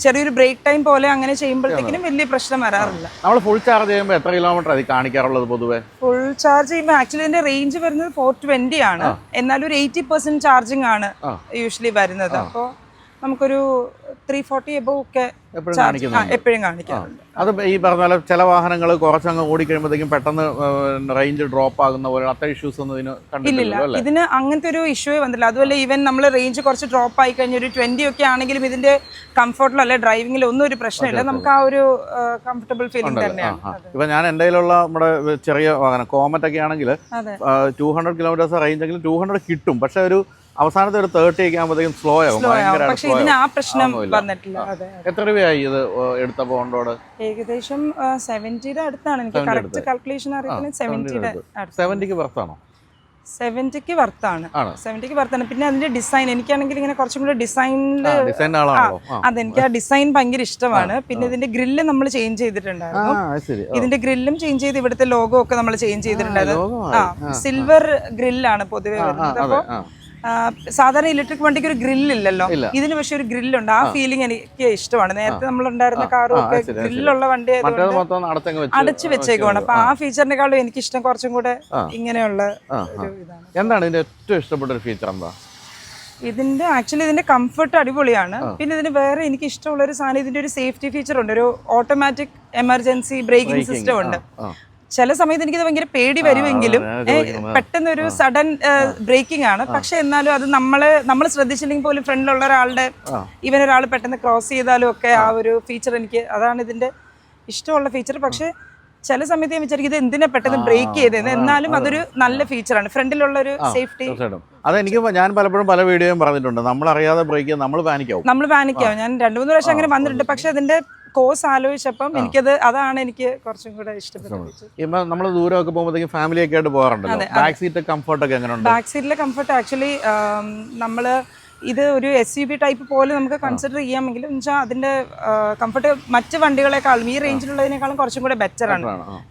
ചെറിയൊരു ബ്രേക്ക് ടൈം പോലെ അങ്ങനെ ചെയ്യുമ്പോഴത്തേക്കിനും വലിയ പ്രശ്നം വരാറില്ല. നമ്മൾ ഫുൾ ചാർജ് ചെയ്യുമ്പോൾ എത്ര കിലോമീറ്റർ അത് കാണിക്കാറുള്ളത് പൊതുവേ? ഫുൾ ചാർജ് ചെയ്യുമ്പോൾ ആക്ച്വലി ഇതിന്റെ റേഞ്ച് വരുന്നത് ഫോർ ട്വന്റി ആണ്. എന്നാലും ഒരു എയ്റ്റി പെർസെന്റ് ചാർജിങ് ആണ് യൂഷ്വലി വരുന്നത്. അപ്പോൾ നമുക്കൊരു ത്രീ ഫോർട്ടി എബോ ഒക്കെ എപ്പോഴും കാണിക്കാറുണ്ട്. അത് ഈ പറഞ്ഞ പോലെ ചില വാഹനങ്ങൾ കുറച്ചങ്ങ് ഓടിക്കഴിയുമ്പോഴത്തേക്കും പെട്ടെന്ന് റേഞ്ച് ഡ്രോപ്പ് ആകുന്ന പോലെ അത്ര ഇഷ്യൂസ് ഒന്നും ഇതിന് ഇല്ലില്ല. ഇതിന് അങ്ങനത്തെ ഒരു ഇഷ്യൂ വന്നില്ല അതുപോലെ ഈവൻ നമ്മൾ റേഞ്ച് കുറച്ച് ഡ്രോപ്പ് ആയി കഴിഞ്ഞ ഒരു ട്വന്റി ഒക്കെ ആണെങ്കിലും ഇതിന്റെ കംഫർട്ടിലോ അല്ലെ ഡ്രൈവിംഗിലോ ഒന്നും ഒരു പ്രശ്നമില്ല. നമുക്ക് ആ ഒരു കംഫർട്ടബിൾ ഫീലിംഗ് തന്നെയാണ്. ഇപ്പൊ ഞാൻ എന്റെ കയ്യിലുള്ള നമ്മുടെ ചെറിയ വാഹനം കോമറ്റ് ഒക്കെ ആണെങ്കിൽ two two hundred kilometres range എങ്കിലും ടൂ ഹൺഡ്രഡ് കിട്ടും. പക്ഷെ ഒരു അവസാനത്തെ ഒരു തേർട്ടി ഒക്കെ ആകുമ്പോഴത്തേക്കും സ്ലോ ആകും പക്ഷെ ഇതിന് ആ പ്രശ്നം വന്നിട്ടില്ല. എത്ര രൂപയായി ഇത് എടുത്ത ബോണ്ടോട് ഏകദേശം സെവന്റിയുടെ അടുത്താണ് എനിക്ക് 70 കറക്റ്റ് കാൽക്കുലേഷൻ അറിയിക്കുന്നത് സെവന്റിയുടെ സെവന്റിക്ക് പുറത്താണോ? വർത്താണോ സെവന്റിക്ക് വർത്താണ് സെവന്റിക്ക് വർത്താണ് പിന്നെ അതിന്റെ ഡിസൈൻ എനിക്കാണെങ്കിൽ ഇങ്ങനെ കുറച്ചും കൂടെ അതെ എനിക്ക് അതെനിക്ക് ആ ഡിസൈൻ ഭയങ്കര ഇഷ്ടമാണ്. പിന്നെ ഇതിന്റെ ഗ്രില്ല് നമ്മൾ ചേഞ്ച് ചെയ്തിട്ടുണ്ടായിരുന്നു. ഇതിന്റെ ഗ്രില്ലും ചേഞ്ച് ചെയ്ത് ഇവിടുത്തെ ലോഗോ ഒക്കെ നമ്മൾ ചേഞ്ച് ചെയ്തിട്ടുണ്ടായിരുന്നു. ആ സിൽവർ ഗ്രില്ലാണ് പൊതുവെ വരുന്നത്. അപ്പോൾ സാധാരണ ഇലക്ട്രിക് വണ്ടിക്ക് ഒരു ഗ്രില്ലില്ലല്ലോ. ഇതിന് പക്ഷെ ഒരു ഗ്രില്ലുണ്ട്. ആ ഫീലിംഗ് എനിക്ക് ഇഷ്ടമാണ്. നേരത്തെ നമ്മൾ ഉണ്ടായിരുന്ന കാറും ഒക്കെ ഗ്രില്ലുള്ള വണ്ടി അടച്ചു വെച്ചേക്കുവാണ്. അപ്പൊ ആ ഫീച്ചറിനെക്കാളും എനിക്ക് ഇഷ്ടം കുറച്ചും കൂടെ. ഇങ്ങനെയുള്ള എന്താണ് ഇതിന്റെ ഏറ്റവും ഇഷ്ടപ്പെട്ട ഒരു ഫീച്ചർ എന്താ? ഇതിന്റെ ആക്ച്വലി ഇതിന്റെ കംഫർട്ട് അടിപൊളിയാണ്. പിന്നെ ഇതിന് വേറെ എനിക്ക് ഇഷ്ടമുള്ള ഒരു സാധനം ഇതിന്റെ ഒരു സേഫ്റ്റി ഫീച്ചർ ഉണ്ട്. ഒരു ഓട്ടോമാറ്റിക് എമർജൻസി ബ്രേക്കിംഗ് സിസ്റ്റം ഉണ്ട്. ചില സമയത്ത് എനിക്കത് ഭയങ്കര പേടി വരുമെങ്കിലും പെട്ടെന്ന് ഒരു സഡൻ ബ്രേക്കിംഗ് ആണ്. പക്ഷെ എന്നാലും അത് നമ്മൾ നമ്മൾ ശ്രദ്ധിച്ചില്ലെങ്കിൽ പോലും ഫ്രണ്ടിലുള്ള ഒരാളുടെ. ഇവൻ ഒരാൾ പെട്ടെന്ന് ക്രോസ് ചെയ്താലും ഒക്കെ ആ ഒരു ഫീച്ചർ എനിക്ക് അതാണ് ഇതിന്റെ ഇഷ്ടമുള്ള ഫീച്ചർ പക്ഷെ ചില സമയത്ത് ഞാൻ വിചാരിക്കും ഇത് എന്തിനാ പെട്ടെന്ന് ബ്രേക്ക് ചെയ്തത് എന്നാലും അതൊരു നല്ല ഫീച്ചറാണ് ഫ്രണ്ടിലുള്ള ഒരു സേഫ്റ്റി അതെനിക്ക് ഞാൻ പലപ്പോഴും പല വീഡിയോയും പറഞ്ഞിട്ടുണ്ട്. നമ്മൾ അറിയാതെ ബ്രേക്ക് നമ്മൾ പാനിക്കാവും നമ്മൾ പാനിക്കാവും ഞാൻ രണ്ടു മൂന്ന് പ്രാവശ്യം അങ്ങനെ വന്നിട്ടുണ്ട്. പക്ഷെ അതിന്റെ കോഴ്സ് ആലോചിച്ചപ്പം എനിക്കത് അതാണ് എനിക്ക് കുറച്ചും കൂടെ ഇഷ്ടപ്പെട്ടത്. ഇപ്പൊ നമ്മൾ ദൂരമൊക്കെ പോകുമ്പോഴത്തേക്കും ആയിട്ട് പോകാറുണ്ടല്ലോ. ബാക്ക് സീറ്റ് കംഫർട്ട് ഒക്കെ ബാക്ക് സീറ്റിലെ കംഫർട്ട് ആക്ച്വലി നമ്മൾ ഇത് ഒരു എസ് യു ബി ടൈപ്പ് പോലെ നമുക്ക് കൺസിഡർ ചെയ്യാമെങ്കിലും വെച്ചാൽ അതിന്റെ കംഫർട്ട് മറ്റ് വണ്ടികളെക്കാളും ഈ റേഞ്ചിലുള്ളതിനേക്കാളും കുറച്ചും കൂടെ ബെറ്റർ ആണ്.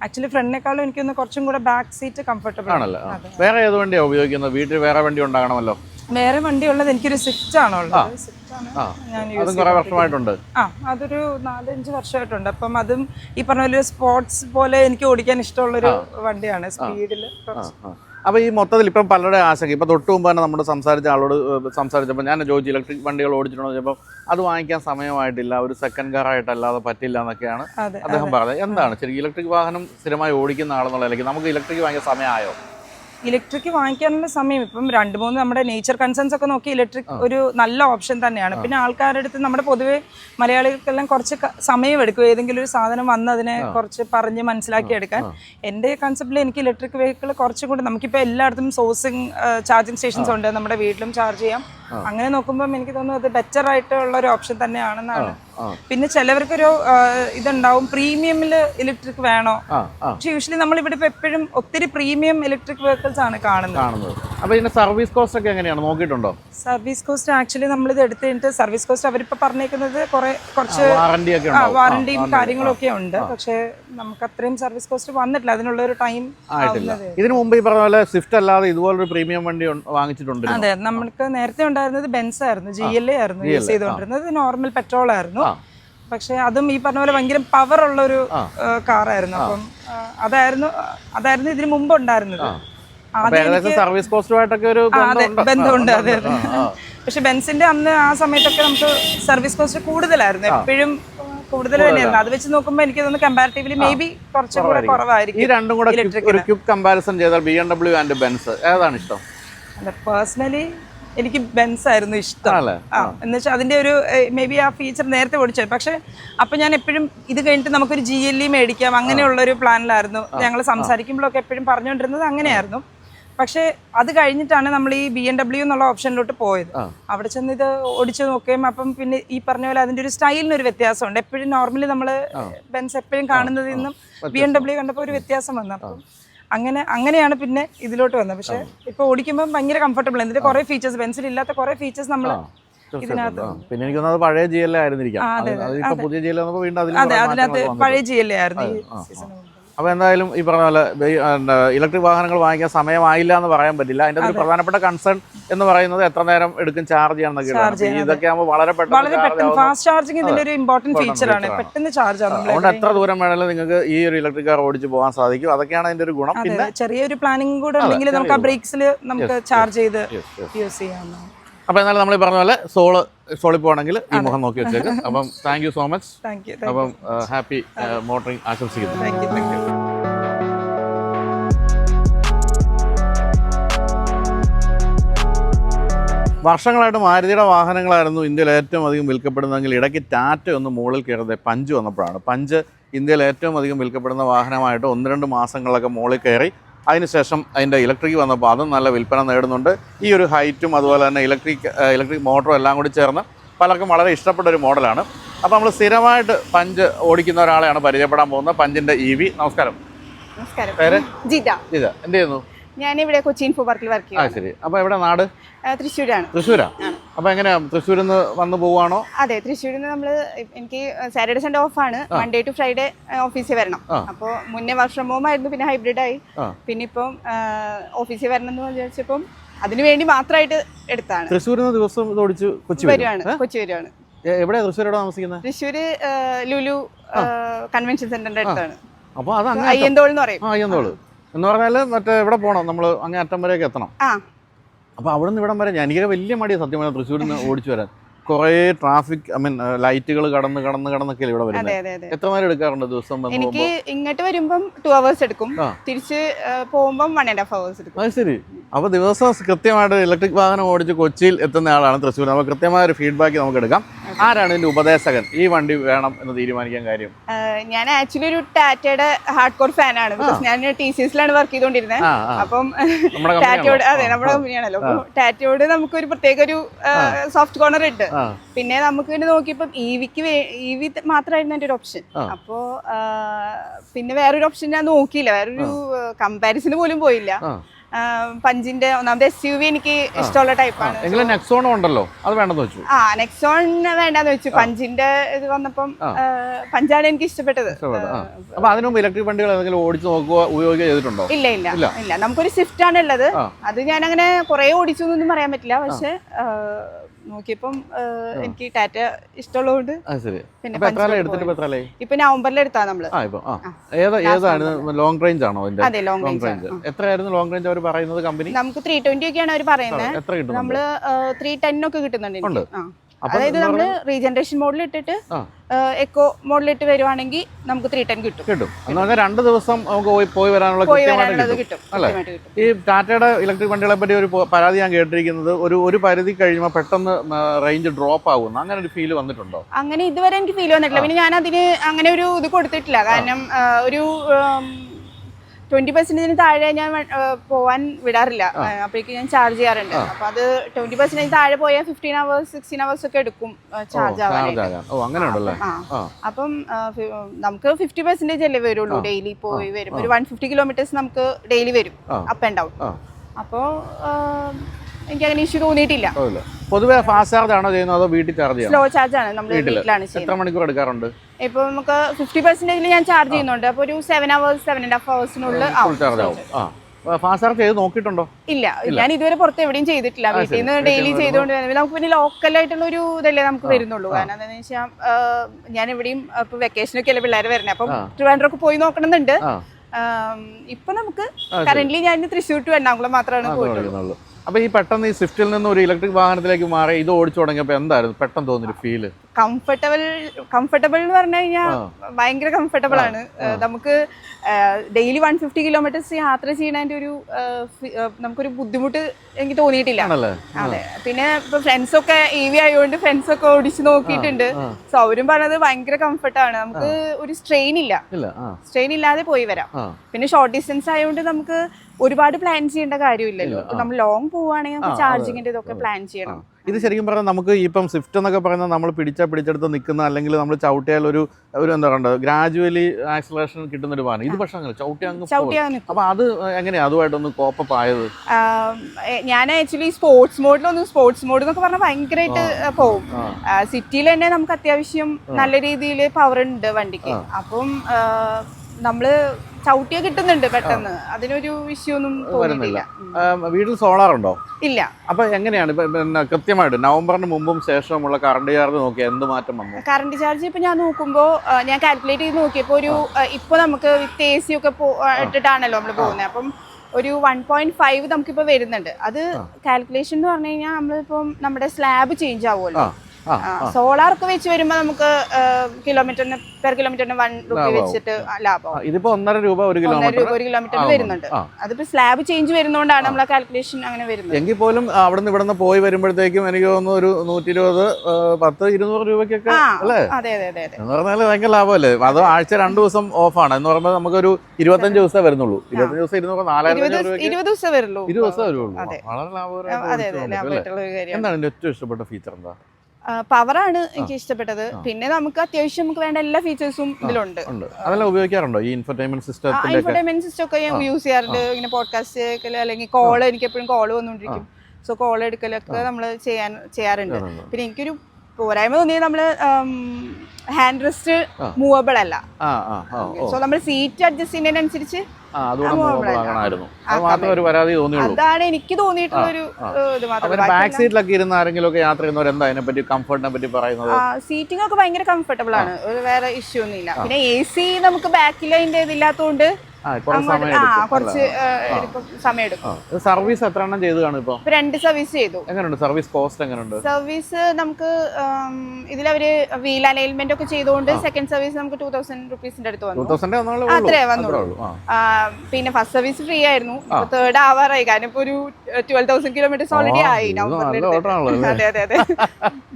ആക്ച്വലി ഫ്രണ്ടിനേക്കാളും എനിക്കൊന്ന് കുറച്ചും കൂടെ ബാക്ക് സീറ്റ് കംഫർട്ടബിൾ ആണല്ലോ. വേറെ ഏത് വണ്ടിയാണ് ഉപയോഗിക്കുന്നത്? വീട്ടിൽ വേറെ വണ്ടി ഉണ്ടാകണമല്ലോ. വേറെ വണ്ടി ഉള്ളത് എനിക്കൊരു സ്വിഫ്റ്റ് ആണോ ഞാൻ വർഷമായിട്ടുണ്ട്. ആ അതൊരു നാലഞ്ച് വർഷമായിട്ടുണ്ട്. അപ്പം അതും ഈ പറഞ്ഞ പോലെ സ്പോർട്സ് പോലെ എനിക്ക് ഓടിക്കാൻ ഇഷ്ടമുള്ളൊരു വണ്ടിയാണ്. സ്പീഡിൽ ആ, ആ. അപ്പൊ ഈ മൊത്തത്തിൽ ഇപ്പം പലരുടെ ആശങ്ക ഇപ്പൊ തൊട്ട് മുമ്പ് തന്നെ നമ്മുടെ സംസാരിച്ച ആളോട് സംസാരിച്ചപ്പോൾ ഞാൻ ചോദിച്ചു ഇലക്ട്രിക് വണ്ടികൾ ഓടിച്ചിട്ടുണ്ടോ? ചോദിച്ചപ്പോൾ അത് വാങ്ങിക്കാൻ സമയമായിട്ടില്ല. ഒരു സെക്കൻഡ് കാർ ആയിട്ടല്ലാതെ പറ്റില്ല എന്നൊക്കെയാണ് അദ്ദേഹം പറഞ്ഞത്. എന്താണ്? ശരി ഇലക്ട്രിക് വാഹനം സ്ഥിരമായി ഓടിക്കുന്ന ആളെന്നുള്ള നിലയ്ക്ക് നമുക്ക് ഇലക്ട്രിക് വാങ്ങിയ സമയമായോ? ഇലക്ട്രിക് വാങ്ങിക്കാനുള്ള സമയം. ഇപ്പം രണ്ട് മൂന്ന് നമ്മുടെ നേച്ചർ കൺസേൺസ് ഒക്കെ നോക്കി ഇലക്ട്രിക് ഒരു നല്ല ഓപ്ഷൻ തന്നെയാണ്. പിന്നെ ആൾക്കാരുടെ അടുത്ത് നമ്മുടെ പൊതുവെ മലയാളികൾക്കെല്ലാം കുറച്ച് സമയം എടുക്കും ഏതെങ്കിലും ഒരു സാധനം വന്ന് അതിനെ കുറച്ച് പറഞ്ഞ് മനസ്സിലാക്കി എടുക്കാൻ. എന്റെ കൺസെപ്റ്റിൽ എനിക്ക് ഇലക്ട്രിക് വെഹിക്കിൾ കുറച്ചും കൂടി നമുക്കിപ്പോൾ എല്ലായിടത്തും സോഴ്സിങ് ചാർജിങ് സ്റ്റേഷൻസ് ഉണ്ട്. നമ്മുടെ വീട്ടിലും ചാർജ് ചെയ്യാം. അങ്ങനെ നോക്കുമ്പോൾ എനിക്ക് തോന്നുന്നു അത് ബെറ്റർ ആയിട്ടുള്ള ഒരു ഓപ്ഷൻ തന്നെയാണെന്നാണ്. പിന്നെ ചിലവർക്കൊരു ഒരു ഇതുണ്ടാവും. പ്രീമിയമിൽ ഇലക്ട്രിക് വേണോ? പക്ഷെ യൂഷ്വലി നമ്മൾ ഇവിടെ ഇപ്പൊ എപ്പോഴും ഒത്തിരി പ്രീമിയം ഇലക്ട്രിക് വെഹിക്കിൾസ് ആണ് കാണുന്നത്. കാണുന്നത്. അപ്പൊ ഇതിന്റെ സർവീസ് കോസ്റ്റ് ഒക്കെ എങ്ങനെയാണ്? നോക്കിയിട്ടുണ്ടോ? സർവീസ് കോസ്റ്റ് ആക്ച്വലി നമ്മൾ ഇത് എടുത്തു കഴിഞ്ഞിട്ട് സർവീസ് കോസ്റ്റ് അവരിപ്പോ പറഞ്ഞേക്കുന്നത് കുറെ കുറച്ച് കാര്യങ്ങളും ഒക്കെ ഉണ്ട്. പക്ഷെ നമുക്ക് അത്രയും സർവീസ് കോസ്റ്റ് വന്നിട്ടില്ല. അതിനുള്ള ഒരു ടൈം ആയിട്ടില്ല. ഇതിനു മുമ്പ് ഈ പറഞ്ഞ പോലെ സ്വിഫ്റ്റ് അല്ലാതെ ഇതുപോലൊരു പ്രീമിയം വണ്ടി വാങ്ങിച്ചിട്ടുണ്ട് അതെ നമുക്ക് നേരത്തെ ഉണ്ടായിരുന്നത് ബെൻസ് ആയിരുന്നു ജി എൽ എ ആയിരുന്നു യൂസ് ചെയ്തുകൊണ്ടിരുന്നത്. നോർമൽ പെട്രോൾ ആയിരുന്നു. പക്ഷെ അതും ഈ പറഞ്ഞ പോലെ ഭയങ്കര പവർ ഉള്ള ഒരു കാറായിരുന്നു അപ്പം അതായിരുന്നു അതായിരുന്നു ഇതിനു മുമ്പ് ഉണ്ടായിരുന്നത്. സർവീസ് കോസ്റ്റുമായിട്ടൊക്കെ ഒരു ബന്ധമുണ്ട്. അതെ. പക്ഷെ ബെൻസിന്റെ അന്ന് ആ സമയത്തൊക്കെ നമുക്ക് സർവീസ് കോസ്റ്റ് കൂടുതലായിരുന്നു. എപ്പോഴും കൂടുതൽ തന്നെയായിരുന്നു. അത് വെച്ച് നോക്കുമ്പോൾ എനിക്ക് തോന്നുന്നു കമ്പാരിറ്റീവ്ലി മേ ബി കുറച്ചും കൂടെ ഈ കുറവായിരിക്കും രണ്ടും കൂടെ ഒരു കമ്പാരിസൺ ചെയ്താൽ B M W and Benz ഏതാണ് ഇഷ്ടം? പേഴ്സണലി എനിക്ക് ബെൻസ് ആയിരുന്നു ഇഷ്ടം ആ എന്ന് വെച്ചാൽ അതിന്റെ ഒരു മേ ബി ആ ഫീച്ചർ നേരത്തെ ഓടിച്ചത് പക്ഷെ അപ്പൊ ഞാൻ എപ്പോഴും ഇത് കഴിഞ്ഞിട്ട് നമുക്കൊരു ജി എൽ ഇ മേടിക്കാം അങ്ങനെയുള്ള ഒരു പ്ലാനിലായിരുന്നു ഞങ്ങൾ സംസാരിക്കുമ്പോഴൊക്കെ എപ്പോഴും പറഞ്ഞുകൊണ്ടിരുന്നത് അങ്ങനെയായിരുന്നു. പക്ഷെ അത് കഴിഞ്ഞിട്ടാണ് നമ്മൾ ഈ ബി എം ഡബ്ല്യു എന്നുള്ള ഓപ്ഷനിലോട്ട് പോയത്. അവിടെ ചെന്ന് ഇത് ഓടിച്ചു നോക്കുകയും അപ്പം പിന്നെ ഈ പറഞ്ഞ പോലെ അതിന്റെ ഒരു സ്റ്റൈലിന് ഒരു വ്യത്യാസമുണ്ട്. എപ്പോഴും നോർമലി നമ്മൾ ബെൻസ് എപ്പോഴും കാണുന്നതിൽ നിന്നും ബി എം ഡബ്ല്യു കണ്ടപ്പോൾ ഒരു വ്യത്യാസം വന്നു. അപ്പം അങ്ങനെ അങ്ങനെയാണ് പിന്നെ ഇതിലോട്ട് വന്നത്. പക്ഷെ ഇപ്പൊ ഓടിക്കുമ്പോൾ ഭയങ്കര കംഫർട്ടബിൾ എന്നിട്ട് കുറെ ഫീച്ചേഴ്സ് പെൻസിൽ ഇല്ലാത്ത കുറെ ഫീച്ചേഴ്സ് നമ്മൾ. പിന്നെ എനിക്ക് തോന്നുന്നത് പഴയ ജി എൽ ആയിരുന്നിരിക്കാം. പുതിയ ജി എൽ വന്നപ്പോൾ വീണ്ടും അതെ അതിനകത്ത് പഴയ ജി എൽ ആയിരുന്നു അപ്പോൾ എന്തായാലും ഈ പറഞ്ഞ പോലെ ഇലക്ട്രിക് വാഹനങ്ങൾ വാങ്ങിക്കാൻ സമയമായില്ല എന്ന് പറയാൻ പറ്റില്ല. അതിന്റെ ഒരു പ്രധാനപ്പെട്ട കൺസേൺ എന്ന് പറയുന്നത് എത്ര നേരം എടുക്കും ചാർജ് ചെയ്യാന്നൊക്കെ ഇതൊക്കെ ആകുമ്പോൾ വളരെ പെട്ടെന്ന് ഫാസ്റ്റ് ചാർജിങ് ഇതിന്റെ ഒരു ഇമ്പോർട്ടന്റ് ഫീച്ചറാണ് പെട്ടെന്ന് ചാർജ് അതുകൊണ്ട് എത്ര ദൂരം വേണമെങ്കിലും നിങ്ങൾക്ക് ഈ ഒരു ഇലക്ട്രിക് കാർ ഓടിച്ച് പോകാൻ സാധിക്കും. അതൊക്കെയാണ് അതിന്റെ ഒരു ഗുണം. പിന്നെ ചെറിയൊരു പ്ലാനിങ് കൂടെ ഉണ്ടെങ്കിൽ നമുക്ക് ആ ബ്രേക്സിൽ നമുക്ക് ചാർജ് ചെയ്ത്. യൂസ് ചെയ്യാവുന്നതാണ്. അപ്പോൾ എന്നാലും നമ്മൾ പറഞ്ഞ പോലെ സോൾ സോളിൽ പോകണമെങ്കിൽ ഈ മുഖം നോക്കി വെച്ചേക്ക്. അപ്പം താങ്ക് യു സോ മച്ച് അപ്പം ഹാപ്പി മോട്ടറിങ് ആശംസിക്കുന്നു. താങ്ക് യു താങ്ക് യു വർഷങ്ങളായിട്ട് മാരുതിയുടെ വാഹനങ്ങളായിരുന്നു ഇന്ത്യയിൽ ഏറ്റവും അധികം വിൽക്കപ്പെടുന്നതെങ്കിൽ ഇടയ്ക്ക് ടാറ്റ ഒന്ന് മുകളിൽ കയറുന്നത് പഞ്ച് വന്നപ്പോഴാണ്. പഞ്ച് ഇന്ത്യയിൽ ഏറ്റവും അധികം വിൽക്കപ്പെടുന്ന വാഹനമായിട്ട് ഒന്ന് രണ്ട് മാസങ്ങളിലൊക്കെ മുകളിൽ കയറി അതിനുശേഷം അതിന്റെ ഇലക്ട്രിക് വന്നപ്പോൾ അതും നല്ല വിൽപ്പന നേടുന്നുണ്ട്. ഈ ഒരു ഹൈറ്റും അതുപോലെ തന്നെ ഇലക്ട്രിക് ഇലക്ട്രിക് മോട്ടറും എല്ലാം കൂടി ചേർന്ന് പലർക്കും വളരെ ഇഷ്ടപ്പെട്ട ഒരു മോഡലാണ് അപ്പോൾ നമ്മൾ സ്ഥിരമായിട്ട് പഞ്ച് ഓടിക്കുന്ന ഒരാളെയാണ് പരിചയപ്പെടാൻ പോകുന്നത് പഞ്ചിന്റെ ഇ വി നമസ്കാരം. നമസ്കാരം. പേര്? ജിത. ഇത് എന്ത് ചെയ്യുന്നു? ഞാനിവിടെ കൊച്ചി ഇൻഫോ പാർക്കിൽ വർക്ക് ആ ചെയ്യുന്നു ശരി. അപ്പോൾ എവിടെ നാട്? തൃശ്ശൂരാണ്. തൃശ്ശൂരാണ് അപ്പോൾ എങ്ങനെയാ? തൃശ്ശൂരിൽ നിന്ന് വന്ന് പോവാണോ? അതെ തൃശ്ശൂരിൽ നിന്ന് നമ്മൾ എനിക്ക് സാറ്റർഡേ സൺഡേ ഓഫ് ആണ്. മൺഡേ ടു ഫ്രൈഡേ ഓഫീസിൽ വരണം. അപ്പോൾ മുന്നേ വർക്ക് ഫ്രം ഹോം ആയിരുന്നു പിന്നെ ഹൈബ്രിഡ് ആയി പിന്നെ ഇപ്പം ഓഫീസിൽ വരണം എന്ന് വിചാരിച്ചപ്പം അതിനു വേണ്ടി മാത്രമായിട്ട് എടുത്താണ്. തൃശ്ശൂരിൽ നിന്ന് ദിവസം ഓടിച്ച് കൊച്ചി വരും. വരുവാണ് കൊച്ചി വരുവാണ്. എവിടെയാ തൃശ്ശൂർ എവിടെ താമസിക്കുന്നത് തൃശ്ശൂര് ലുലു കൺവെൻഷൻ സെന്ററിന്റെ അടുത്താണ്. അപ്പോൾ അത് അയ്യന്തോൾ എന്ന് പറയും. അയ്യന്തോൾ. എന്ന് പറഞ്ഞാൽ മറ്റേ എവിടെ പോകണം നമ്മൾ അങ്ങേ അറ്റം വരെയൊക്കെ എത്തണം. ആ. അപ്പോൾ അവിടെ നിന്ന് ഇവിടം വരെ ഞാൻ. എനിക്ക് വലിയ മടിയാണ് സത്യം പറഞ്ഞാൽ തൃശ്ശൂരിൽ നിന്ന് ഓടിച്ചു വരാൻ. കുറേ ട്രാഫിക് ഐ മീൻ ലൈറ്റുകൾ കടന്ന് കടന്ന് കടന്നൊക്കെ ഇവിടെ വരുന്നത് എത്ര നേരം എടുക്കാറുണ്ട് ദിവസം എനിക്ക് ഇങ്ങോട്ട് വരുമ്പം ടു അവേഴ്സ് എടുക്കും. തിരിച്ച് പോകുമ്പം വൺ ആൻഡ് ഹാഫ് അവേഴ്സ് എടുക്കും. അത് ശരി. അപ്പോൾ ദിവസം കൃത്യമായിട്ട് ഇലക്ട്രിക് വാഹനം ഓടിച്ച് കൊച്ചിയിൽ എത്തുന്ന ആളാണ് തൃശ്ശൂർ. അപ്പോൾ കൃത്യമായ ഒരു ഫീഡ്ബാക്ക് നമുക്ക് എടുക്കാം. ആരാണ് ഇതിന്റെ ഉപദേശകൻ? ഈ വണ്ടി വേണം എന്ന് തീരുമാനിക്കാൻ കാര്യം? ഞാൻ ആക്ച്വലി ഒരു ടാറ്റയുടെ ഹാർഡ് കോർ ഫാൻ ബിക്കോസ് ഞാൻ ടി സി എസിലാണ് വർക്ക് ചെയ്തോണ്ടിരുന്നത് അപ്പം ടാറ്റയോട് അതെ നമ്മുടെ കമ്പനിയാണല്ലോ ടാറ്റയോട് നമുക്ക് ഒരു പ്രത്യേക ഒരു സോഫ്റ്റ് കോർണർ ഉണ്ട്. പിന്നെ നമുക്ക് വേണ്ടി നോക്കിയപ്പോൾ ഇ വിക്ക് ഇ വി മാത്രമായിരുന്നു എന്റെ ഒരു ഓപ്ഷൻ അപ്പോ അപ്പോൾ പിന്നെ വേറൊരു ഓപ്ഷൻ ഞാൻ നോക്കിയില്ല. വേറൊരു കമ്പാരിസന് പോലും പോയില്ല. പഞ്ചിന്റെ ഒന്നാമത് എസ് യു വി എനിക്ക് ഇഷ്ടമുള്ള ടൈപ്പാണ് എങ്കിലും നെക്സോൺ ഉണ്ടല്ലോ. അത് വേണ്ടെന്ന് വെച്ചു. ആ നെക്സോൺ വേണ്ടാന്ന് വെച്ചു. പഞ്ചിന്റെ ഇത് വന്നപ്പം പഞ്ചാണ് എനിക്ക് ഇഷ്ടപ്പെട്ടത്. അപ്പൊ അതിനു ഇലക്ട്രിക് വണ്ടികൾ എന്തെങ്കിലും ഓടിച്ചു നോക്കുക ഉപയോഗിക്കുക ചെയ്തിട്ടുണ്ടോ? ഇല്ല ഇല്ല. ഇല്ല. ഇല്ല. നമുക്കൊരു സ്വിഫ്റ്റ് ആണ് ഉള്ളത് അത് ഞാൻ അങ്ങനെ കുറെ ഓടിച്ചു എന്നൊന്നും പറയാൻ പറ്റില്ല. പക്ഷെ നോക്കിയപ്പം എനിക്ക് ടാറ്റ ഇഷ്ടമുള്ളതുകൊണ്ട് പിന്നെ ഇപ്പൊ നവംബറിൽ എടുത്താ നമ്മൾ. ഏതാണ്? ലോങ് റേഞ്ച് ആണോ അതെ ലോങ് റേഞ്ച് എത്രയായിരുന്നു ലോങ് റേഞ്ച് അവർ പറയുന്നത് കമ്പനി നമുക്ക് ത്രീ ട്വന്റി ഒക്കെയാണ് അവർ പറയുന്നത് നമ്മൾ ത്രീ ടെൻ ഒക്കെ കിട്ടുന്നുണ്ട് അതായത് നമ്മൾ റീജനറേഷൻ മോഡിൽ ഇട്ടിട്ട് എക്കോ മോഡിൽ ഇട്ട് വരുവാണെങ്കിൽ നമുക്ക് ത്രീ ടെൻ കിട്ടും. കിട്ടും. എന്ന് പറഞ്ഞാൽ രണ്ട് ദിവസം നമുക്ക് പോയി പോയി വരാനുള്ള കൃത്യമായിട്ട് അല്ലേ? കിട്ടും. ഈ ടാറ്റയുടെ ഇലക്ട്രിക് വണ്ടികളെ പറ്റി ഒരു പരാതി ഞാൻ കേട്ടിരിക്കുന്നത് ഒരു ഒരു പരിധി കഴിയുമ്പോൾ പെട്ടെന്ന് റേഞ്ച് ഡ്രോപ്പ് ആകുന്നു അങ്ങനെ ഒരു ഫീൽ വന്നിട്ടുണ്ടോ? അങ്ങനെ ഇതുവരെ എനിക്ക് ഫീൽ വന്നിട്ടില്ല. പിന്നെ ഞാൻ അതിന് അങ്ങനെ ഒരു ഇത് കൊടുത്തിട്ടില്ല. കാരണം ഒരു ട്വന്റി പെർസെന്റേജിന് താഴെ ഞാൻ പോവാൻ വിടാറില്ല. അപ്പോഴേക്കും ഞാൻ ചാർജ് ചെയ്യാറുണ്ട്. അപ്പൊ അത് ട്വന്റി പെർസെന്റേജ് താഴെ പോയാൽ ഫിഫ്റ്റീൻ അവേഴ്സ് സിക്സ്റ്റീൻ അവേഴ്സ് ഒക്കെ എടുക്കും ചാർജ് ആവാൻ ആവാനായിട്ട്. അപ്പം നമുക്ക് ഫിഫ്റ്റി പെർസെന്റേജ് അല്ലേ വരുള്ളൂ ഡെയിലി പോയി വരും ഒരു വൺ ഫിഫ്റ്റി കിലോമീറ്റേഴ്സ് നമുക്ക് ഡെയിലി വരും. അപ്പ് ആൻഡ് ഡൗൺ അപ്പോ അപ്പോൾ എനിക്ക് അങ്ങനെ ഇഷ്യൂ തോന്നിയിട്ടില്ല പൊതുവേ ഫാസ്റ്റ് ചാർജ് ആണോ ചെയ്യുന്നത് അതോ വീട്ടിൽ ചാർജ് ചെയ്യുന്നത് സ്ലോ ചാർജ് ആണ്. നമ്മൾ വീട്ടിലാണ് ചെയ്യുന്നത്. എത്ര ചെയ്യുന്നത് മണിക്കൂർ എടുക്കാറുണ്ട്? ഇപ്പൊ നമുക്ക് ഫിഫ്റ്റി പെർസെന്റേജിൽ ഞാൻ ചാർജ് ചെയ്യുന്നുണ്ട്. അപ്പൊ ഒരു seven hours seven and half അവേഴ്സിനുള്ളിൽ full charge ആവും. ആ. ഫാസ്റ്റ് ചാർജ് ചെയ്ത് നോക്കിയിട്ടുണ്ടോ? ഇല്ല. ഞാൻ ഇതുവരെ പുറത്ത് എവിടെയും ചെയ്തിട്ടില്ല. വീട്ടിൽ നിന്ന് ഡെയിലി ചെയ്തുകൊണ്ട് വരുന്നത് നമുക്ക് പിന്നെ ലോക്കൽ ആയിട്ടുള്ള ഒരു ഇതല്ലേ നമുക്ക് വരുന്നുള്ളൂ. കാരണം എന്താണെന്ന് വെച്ചാൽ ഞാൻ എവിടെയും ഇപ്പൊ വെക്കേഷനൊക്കെ അല്ലേ പിള്ളേർ വരുന്നത് അപ്പം ട്രിവാൻഡ്രോ ഒക്കെ പോയി നോക്കണമെന്നുണ്ട്. ഇപ്പോ ഇപ്പൊ നമുക്ക് കറന്റ് ഞാൻ തൃശ്ശൂർ ടു എറണാകുളം മാത്രമാണ് പോയിട്ടുള്ളത് ഓടിക്കുന്നുള്ളൂ അപ്പൊ ഈ പെട്ടെന്ന് ഈ സ്വിഫ്റ്റിൽ നിന്ന് ഒരു ഇലക്ട്രിക് വാഹനത്തിലേക്ക് മാറി ഇത് ഓടിച്ചു തുടങ്ങിയപ്പോ എന്തായിരുന്നു? പെട്ടെന്ന് തോന്നിയൊരു ഫീൽ കംഫർട്ടബിൾ കംഫർട്ടബിൾ എന്ന് പറഞ്ഞു കഴിഞ്ഞാൽ ഭയങ്കര കംഫർട്ടബിൾ ആണ്. നമുക്ക് ഡെയിലി വൺ ഫിഫ്റ്റി കിലോമീറ്റേഴ്സ് യാത്ര ചെയ്യണതിന്റെ ഒരു നമുക്കൊരു ബുദ്ധിമുട്ട് എനിക്ക് തോന്നിയിട്ടില്ല. അതെ. പിന്നെ ഇപ്പൊ ഫ്രണ്ട്സൊക്കെ ഇ വി ആയതുകൊണ്ട് ഫ്രണ്ട്സൊക്കെ ഓടിച്ചു നോക്കിയിട്ടുണ്ട്. സോ അവരും പറഞ്ഞത് ഭയങ്കര കംഫർട്ടാണ് നമുക്ക് ഒരു സ്ട്രെയിൻ ഇല്ല. സ്ട്രെയിൻ ഇല്ലാതെ പോയി വരാം. പിന്നെ ഷോർട്ട് ഡിസ്റ്റൻസ് ആയതുകൊണ്ട് നമുക്ക് ഒരുപാട് പ്ലാൻ ചെയ്യേണ്ട കാര്യമില്ലല്ലോ. നമ്മൾ ലോങ് പോവുകയാണെങ്കിൽ നമുക്ക് ചാർജിങ്ങിന്റെ ഇതൊക്കെ പ്ലാൻ ചെയ്യണം. ഇത് ശരിക്കും പറഞ്ഞാൽ നമുക്ക് ഇപ്പം സ്വിഫ്റ്റ് എന്നൊക്കെ പറയുന്നത് നമ്മൾ പിടിച്ചാൽ പിടിച്ചെടുത്ത് നിൽക്കുന്ന അല്ലെങ്കിൽ നമ്മൾ ചവിട്ടിയാൽ ഒരു ഒരു എന്താ പറയുക ഗ്രാജുവലി ആക്സലേഷൻ കിട്ടുന്ന ഒരു വാഹനം. ഇത് പക്ഷേ അങ്ങനെ ചവിട്ടിയാൽ അപ്പൊ അത് എങ്ങനെയാ? അതുമായിട്ടൊന്ന് കോപ്പപ്പ് ആയത്? ഞാൻ ആക്ച്വലി സ്പോർട്സ് മോഡിലൊന്നും സ്പോർട്സ് മോഡ് എന്നൊക്കെ പറഞ്ഞാൽ ഭയങ്കരമായിട്ട് പോകും സിറ്റിയിൽ തന്നെ നമുക്ക് അത്യാവശ്യം നല്ല രീതിയിൽ പവർ ഉണ്ട് വണ്ടിക്ക്. അപ്പം നമ്മൾ ചവിട്ടിയ കിട്ടുന്നുണ്ട് പെട്ടെന്ന്. അതിനൊരു ഇഷ്യൂ ഒന്നും തോന്നിയിട്ടില്ല. വീട്ടിൽ സോളാർ ഉണ്ടോ ഇല്ല. അപ്പൊ എങ്ങനെയാണ്? പിന്നെ കൃത്യമായിട്ട് നവംബറിന് മുമ്പും ശേഷമുള്ള കറണ്ട് ചാർജ് നോക്കി എന്ത് മാറ്റം വന്നു? കറണ്ട് ചാർജ് ഇപ്പൊ ഞാൻ നോക്കുമ്പോ ഞാൻ കാൽക്കുലേറ്റ് ചെയ്ത് നോക്കിയപ്പോ ഒരു ഇപ്പൊ നമുക്ക് വിത്ത് എ സി ഒക്കെ ഇട്ടിട്ടാണല്ലോ നമ്മൾ പോകുന്നത് അപ്പം ഒരു വൺ പോയിന്റ് ഫൈവ് നമുക്കിപ്പോ വരുന്നുണ്ട്. അത് കാൽക്കുലേഷൻ എന്ന് പറഞ്ഞു കഴിഞ്ഞാൽ നമ്മളിപ്പം നമ്മുടെ സ്ലാബ് ചേഞ്ച് ആവുമല്ലോ. ആ. ആ സോളാർ ഒക്കെ വെച്ച് വരുമ്പോ നമുക്ക് കിലോമീറ്ററിന് പെർ കിലോമീറ്ററിന് വൺ റുപ്പി വെച്ചിട്ട് ലാഭം ഇതിപ്പോ ഒന്നര രൂപ ഒരു കിലോമീറ്റർ ഒരു കിലോമീറ്ററിന് വരുന്നുണ്ട്. അതിപ്പോ സ്ലാബ് ചേഞ്ച് വരുന്നോണ്ടാണ് നമ്മളെ കാൽക്കുലേഷൻ അങ്ങനെ വരുന്നത്. എങ്കിൽ പോലും അവിടെ നിന്ന് ഇവിടെ പോയി വരുമ്പോഴത്തേക്കും എനിക്ക് തോന്നുന്നു ഒരു നൂറ്റി ഇരുപത് പത്ത് ഇരുന്നൂറ് രൂപയ്ക്കൊക്കെ അല്ലേ? എന്ന് പറഞ്ഞാൽ ഭയങ്കര ലാഭമല്ലേ? അത് ആഴ്ച രണ്ട് ദിവസം ഓഫാണ് എന്ന് പറയുമ്പോൾ നമുക്കൊരു ഇരുപത്തഞ്ച് ദിവസം വരുന്നുള്ളൂ. ഇരുപത്തഞ്ച് ദിവസം ഇരുന്നൂറ് നാലായിരത്തി ഇരുപത് ദിവസം വരുള്ളൂ. ഇരുപത് ദിവസം വരുള്ളൂ. വളരെ അതെ ലാഭകരമായിട്ട് അതെ ഓടിച്ച് പോകാൻ പറ്റും, അല്ലേ? ലാഭമായിട്ടുള്ള ഒരു കാര്യമാണ്. എന്താണ് ഏറ്റവും ഇഷ്ടപ്പെട്ട ഫീച്ചർ എന്താ? പവറാണ് എനിക്ക് ഇഷ്ടപ്പെട്ടത്. പിന്നെ നമുക്ക് അത്യാവശ്യം നമുക്ക് വേണ്ട എല്ലാ ഫീച്ചേഴ്സും ഇതിലുണ്ട്. അതെല്ലാം ഉപയോഗിക്കാറുണ്ടോ? ഈ ഇൻഫർടൈൻമെന്റ് സിസ്റ്റം ഇൻഫർടൈൻമെന്റ് സിസ്റ്റം ഒക്കെ ഞാൻ യൂസ് ചെയ്യാറുണ്ട്. ഇങ്ങനെ പോഡ്കാസ്റ്റ് അല്ലെങ്കിൽ കോൾ എനിക്ക് എപ്പോഴും കോൾ വന്നുകൊണ്ടിരിക്കും. സോ കോൾ എടുക്കലൊക്കെ നമ്മൾ ചെയ്യാൻ ചെയ്യാറുണ്ട്. പിന്നെ എനിക്കൊരു പോരായ്മ തോന്നിയത് നമ്മൾ ഹാൻഡ് റെസ്റ്റ് മൂവബിൾ അല്ല. സോ നമ്മൾ സീറ്റ് അഡ്ജസ്റ്റ് ചെയ്യുന്നതിനനുസരിച്ച് അതാണ് എനിക്ക് തോന്നിയിട്ടുള്ള ബാക്ക് സീറ്റിലൊക്കെ ഇരുന്ന് ആരെങ്കിലും ഒക്കെ യാത്ര ചെയ്യുന്നവർ എന്താ അതിനെപ്പറ്റി കംഫർട്ടിനെ പറ്റി പറയുന്നത്? സീറ്റിംഗ് ഒക്കെ ഭയങ്കര കംഫർട്ടബിൾ ആണ്. വേറെ ഇഷ്യൂ ഒന്നും ഇല്ല പിന്നെ എ സി നമുക്ക് ബാക്കിൽ അതിന്റെ ഇതില്ലാത്തതുകൊണ്ട് കുറച്ച് അങ്ങോട്ട് സമയം ആ എടുക്കും. കുറച്ച് എടുക്കും സമയം എടുക്കും. സർവീസ് എത്ര എണ്ണം ചെയ്തു കാണും ഇപ്പൊ? രണ്ട് സർവീസ് ചെയ്തു. എങ്ങനെയുണ്ട്? സർവീസ് കോസ്റ്റ് എങ്ങനെയുണ്ട്? സർവീസ് നമുക്ക് ഇതിലവര് വീൽ അലൈൻമെന്റ് ഒക്കെ ചെയ്തുകൊണ്ട് സെക്കൻഡ് സർവീസ് നമുക്ക് ടൂ തൗസൻഡ് റുപ്പീസിന്റെ അടുത്ത് വന്നു. അത്രേ വന്നുള്ളൂ. പിന്നെ ഫസ്റ്റ് സർവീസ് ഫ്രീ ആയിരുന്നു. തേർഡ് ആവാറായി. കാരണം ഇപ്പൊ ഒരു ട്വൽവ് തൗസൻഡ് കിലോമീറ്റേഴ്സ് ഓൾറെഡി ആയി? അതെ അതെ അതെ.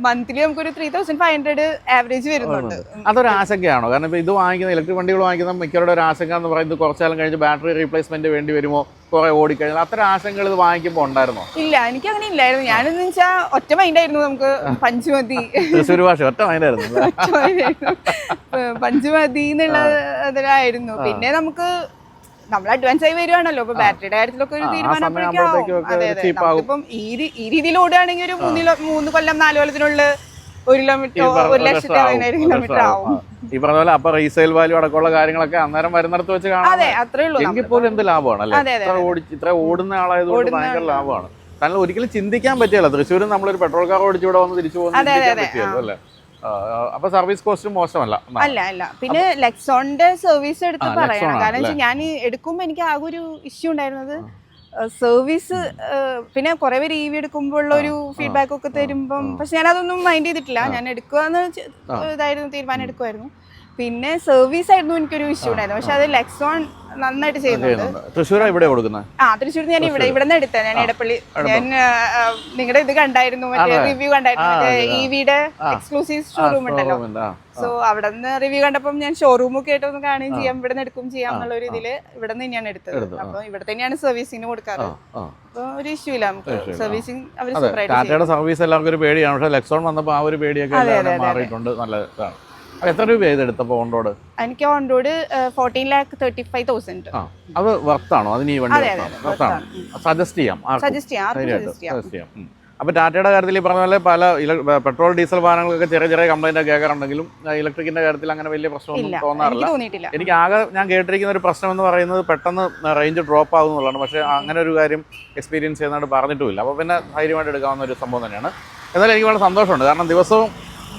മന്ത്ലി നമുക്കൊരു three thousand five hundred average വരുന്നുണ്ട്. അതൊരു ആശങ്കയാണോ? കാരണം ഇത് വാങ്ങിക്കുന്ന ഇലക്ട്രിക് വണ്ടികൾ വാങ്ങിക്കുന്ന മിക്കവരുടെ ഒരു ആശങ്ക എന്ന് പറയുന്നത് കുറച്ചാലും കഴിഞ്ഞ് ബാറ്ററി റീപ്ലേസ്മെന്റ് വേണ്ടി വരുമോ? കുറെ ഓടിക്കഴിഞ്ഞാൽ അത്തരം ആശങ്കകൾ ഇത് വാങ്ങിക്കുമ്പോൾ ഉണ്ടായിരുന്നോ? ഇല്ല എനിക്ക് അങ്ങനെ ഇല്ലായിരുന്നു. ഞാനെന്ന് വെച്ചാൽ ഒറ്റ മൈൻഡ് ആയിരുന്നു നമുക്ക് പഞ്ച് മതി. തൃശ്ശൂർ ഭാഷ ഒറ്റ മൈൻഡായിരുന്നു പഞ്ചുമതി എന്നുള്ള അതിലായിരുന്നു പിന്നെ നമുക്ക് നമ്മൾ അഡ്വാൻസ് ആയി വരുവാണല്ലോ. ഇപ്പൊ ബാറ്ററിയുടെ കാര്യത്തിലൊക്കെ ഒരു തീരുമാനം ഈ രീതിയിലൂടെ ഈ രീതിയിൽ ഓടുകയാണെങ്കിൽ ഒരു മൂന്നിലോ മൂന്ന് കൊല്ലം നാല് കൊല്ലത്തിനുള്ളിൽ ഒരു കിലോമീറ്റർ ഒരു ലക്ഷത്തി ലക്ഷം ആവും, കിലോമീറ്റർ ആവും. ആവും. ഈ പറഞ്ഞ പോലെ അപ്പൊ റീസെയിൽ വാല്യൂ അടക്കമുള്ള കാര്യങ്ങളൊക്കെ അന്നേരം വരുന്നിടത്ത് വെച്ച് കാണാം എങ്കിൽ പോലും എന്ത് ലാഭമാണ് അല്ലേ? ഇത്ര ഓടി ഇത്ര ഓടുന്ന ആളായതുകൊണ്ട് ഭയങ്കര ലാഭമാണ്. കാരണം ഒരിക്കലും ചിന്തിക്കാൻ പറ്റില്ല. തൃശ്ശൂരിൽ നമ്മളൊരു പെട്രോൾ കാർ ഓടിച്ച് ഇവിടെ വന്ന് തിരിച്ചു പോകുന്ന പറ്റിയല്ലോ അല്ലേ? അപ്പൊ സർവീസ് കോസ്റ്റ് മോശമല്ല. അല്ല അല്ല. പിന്നെ ലെക്സോണിന്റെ സർവീസ് എടുത്ത് പറയണം. കാരണം ഞാൻ എടുക്കുമ്പോൾ എനിക്ക് ആകെ ഒരു ഇഷ്യൂ ഉണ്ടായിരുന്നത് സർവീസ് പിന്നെ കുറെ പേര് ഇ വി എടുക്കുമ്പോഴുള്ള ഒരു ഫീഡ്ബാക്ക് ഒക്കെ തരുമ്പം പക്ഷെ ഞാൻ അതൊന്നും മൈൻഡ് ചെയ്തിട്ടില്ല ഞാൻ എടുക്കുവാന്ന് എന്ന് ഇതായിരുന്നു തീരുമാനം എടുക്കുമായിരുന്നു പിന്നെ സർവീസ് ആയിരുന്നു എനിക്കൊരു ഇഷ്യൂ ഉണ്ടായിരുന്നു പക്ഷെ അത് ലെക്സോൺ നന്നായിട്ട് ചെയ്യുന്നുണ്ട്. തൃശ്ശൂർ ഇവിടെ കൊടുക്കുന്നത് ആ തൃശ്ശൂർ ഞാൻ ഇവിടെ ഇവിടെ നിന്ന് എടുത്തത്. ഞാൻ ഇടപ്പള്ളി. ഞാൻ നിങ്ങളുടെ ഇത് കണ്ടായിരുന്നു. മറ്റേ റിവ്യൂ കണ്ടായിരുന്നു. ഇ വിയുടെ എക്സ്ക്ലൂസീവ് ഷോറൂം ഉണ്ടല്ലോ. സോ അവിടെ നിന്ന് റിവ്യൂ കണ്ടപ്പോൾ ഞാൻ ഷോറൂം ഒക്കെ ആയിട്ട് ഒന്ന് കാണുകയും ചെയ്യാം. ഇവിടെ നിന്ന് എടുക്കും ചെയ്യാം എന്നുള്ള ഒരു ഇതിൽ ഇവിടെ നിന്ന് തന്നെയാണ് എടുത്തത്. അപ്പൊ ഇവിടെ തന്നെയാണ് സർവീസിന് കൊടുക്കാറ്. അപ്പൊ ഒരു ഇഷ്യൂ ഇല്ല നമുക്ക്. സർവീസിങ് അവർ ടാറ്റയുടെ സർവീസ് എല്ലാവർക്കും ഒരു പേടിയാണ്. പക്ഷെ ലെക്സോൺ വന്നപ്പോൾ ആ ഒരു പേടിയൊക്കെ. മാറിയിട്ടുണ്ട്. നല്ല ഇതാണ്. എത്ര രൂപ ഇത് എടുത്തപ്പോൾ ഓൺ റോഡ് എനിക്ക് on road fourteen lakh thirty five thousand അത് വർത്താണോ അതിന് ഈ വണ്ടി വർത്താണോ സജസ്റ്റ് ചെയ്യാം സജസ്റ്റ് ചെയ്യാം. അപ്പോൾ ടാറ്റയുടെ കാര്യത്തിൽ ഈ പറഞ്ഞ പോലെ പല പെട്രോൾ ഡീസൽ വാഹനങ്ങളൊക്കെ ചെറിയ ചെറിയ കംപ്ലൈന്റ് കേൾക്കാറുണ്ടെങ്കിലും ഇലക്ട്രിക്കിന്റെ കാര്യത്തിൽ അങ്ങനെ വലിയ പ്രശ്നമൊന്നും തോന്നാറില്ല. എനിക്ക് ആകെ ഞാൻ കേട്ടിരിക്കുന്ന ഒരു പ്രശ്നം എന്ന് പറയുന്നത് പെട്ടെന്ന് റേഞ്ച് ഡ്രോപ്പ് ആകും എന്നുള്ളതാണ്. പക്ഷേ അങ്ങനെ ഒരു കാര്യം എക്സ്പീരിയൻസ് ചെയ്യുന്നതായിട്ട് പറഞ്ഞിട്ടുമില്ല. അപ്പോൾ പിന്നെ ധൈര്യമായിട്ട് എടുക്കാവുന്ന ഒരു സംഭവം തന്നെയാണ്. എന്നാലും എനിക്ക് വളരെ സന്തോഷമുണ്ട്. കാരണം ദിവസവും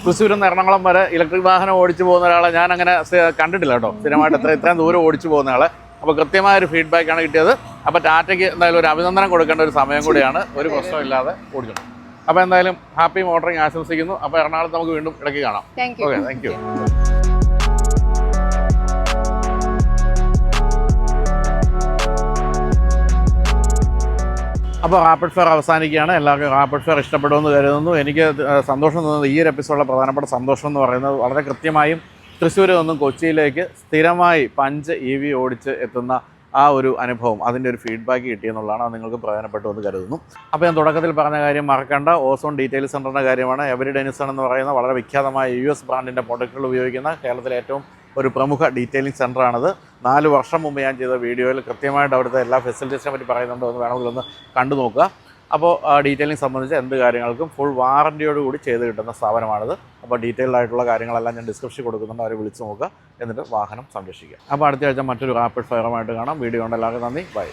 തൃശ്ശൂരിൽ നിന്ന് എറണാകുളം വരെ ഇലക്ട്രിക് വാഹനം ഓടിച്ചു പോകുന്ന ഒരാളെ ഞാൻ അങ്ങനെ കണ്ടിട്ടില്ല കേട്ടോ. സ്ഥിരമായിട്ട് എത്ര ഇത്രയും ദൂരം ഓടിച്ചു പോകുന്ന ആളെ. അപ്പോൾ കൃത്യമായ ഒരു ഫീഡ്ബാക്ക് ആണ് കിട്ടിയത്. അപ്പോൾ ടാറ്റയ്ക്ക് എന്തായാലും ഒരു അഭിനന്ദനം കൊടുക്കേണ്ട ഒരു സമയം കൂടിയാണ്. ഒരു പ്രശ്നമില്ലാതെ ഓടിക്കണം അപ്പോൾ എന്തായാലും ഹാപ്പി മോട്ടറിങ് ആശംസിക്കുന്നു. അപ്പോൾ എറണാകുളത്ത് നമുക്ക് വീണ്ടും ഇടയ്ക്ക് കാണാം. ഓക്കെ താങ്ക് യു അപ്പോൾ റാപ്പിഡ് ഫെയർ അവസാനിക്കുകയാണ്. എല്ലാവർക്കും റാപ്പിഡ് ഫെയർ ഇഷ്ടപ്പെടുമെന്ന് കരുതുന്നു. എനിക്ക് സന്തോഷം തോന്നുന്നത് ഈ ഒരു എപ്പിസോഡിലെ പ്രധാനപ്പെട്ട സന്തോഷം എന്ന് പറയുന്നത് വളരെ കൃത്യമായും തൃശ്ശൂരിൽ നിന്നും കൊച്ചിയിലേക്ക് സ്ഥിരമായി പഞ്ച് ഇ വി ഓടിച്ച് എത്തുന്ന ആ ഒരു അനുഭവം അതിന്റെ ഒരു ഫീഡ്ബാക്ക് കിട്ടിയെന്നുള്ളതാണ് അത് നിങ്ങൾക്ക് പ്രധാനപ്പെട്ടു എന്ന് കരുതുന്നു. അപ്പോൾ ഞാൻ തുടക്കത്തിൽ പറഞ്ഞ കാര്യം മറക്കണ്ട. ഓസോൺ ഡീറ്റെയിൽ സെന്ററിന്റെ കാര്യമാണ്. എവരി ഡെനിസൺ എന്ന് പറയുന്ന വളരെ വിഖ്യാതമായ യു എസ് ബ്രാൻഡിന്റെ പ്രൊഡക്റ്റുകൾ ഉപയോഗിക്കുന്ന കേരളത്തിലെ ഏറ്റവും ഒരു പ്രമുഖ ഡീറ്റെയിലിംഗ് സെന്ററാണത് നാല് വർഷം മുമ്പ് ഞാൻ ചെയ്ത വീഡിയോയിൽ കൃത്യമായിട്ട് അവിടുത്തെ എല്ലാ ഫെസിലിറ്റീസിനെ പറ്റി പറയുന്നുണ്ടോ എന്ന് വേണമെങ്കിൽ ഒന്ന് കണ്ടു നോക്കുക. അപ്പോൾ ഡീറ്റെയിലിംഗ് സംബന്ധിച്ച് എന്ത് കാര്യങ്ങൾക്കും ഫുൾ വാറന്റിയോടുകൂടി ചെയ്ത് കിട്ടുന്ന സ്ഥാപനമാണിത്. അപ്പോൾ ഡീറ്റെയിൽഡ് ആയിട്ടുള്ള കാര്യങ്ങളെല്ലാം ഞാൻ ഡിസ്ക്രിപ്ഷൻ കൊടുക്കുന്നുണ്ട്. അവരെ വിളിച്ച് നോക്കുക. എന്നിട്ട് വാഹനം സംരക്ഷിക്കുക. അപ്പോൾ അടുത്ത ആഴ്ച മറ്റൊരു റാപ്പിഡ് ഫയറുമായിട്ട് കാണാം. വീഡിയോ ഉണ്ട് എല്ലാവർക്കും നന്ദി. ബൈ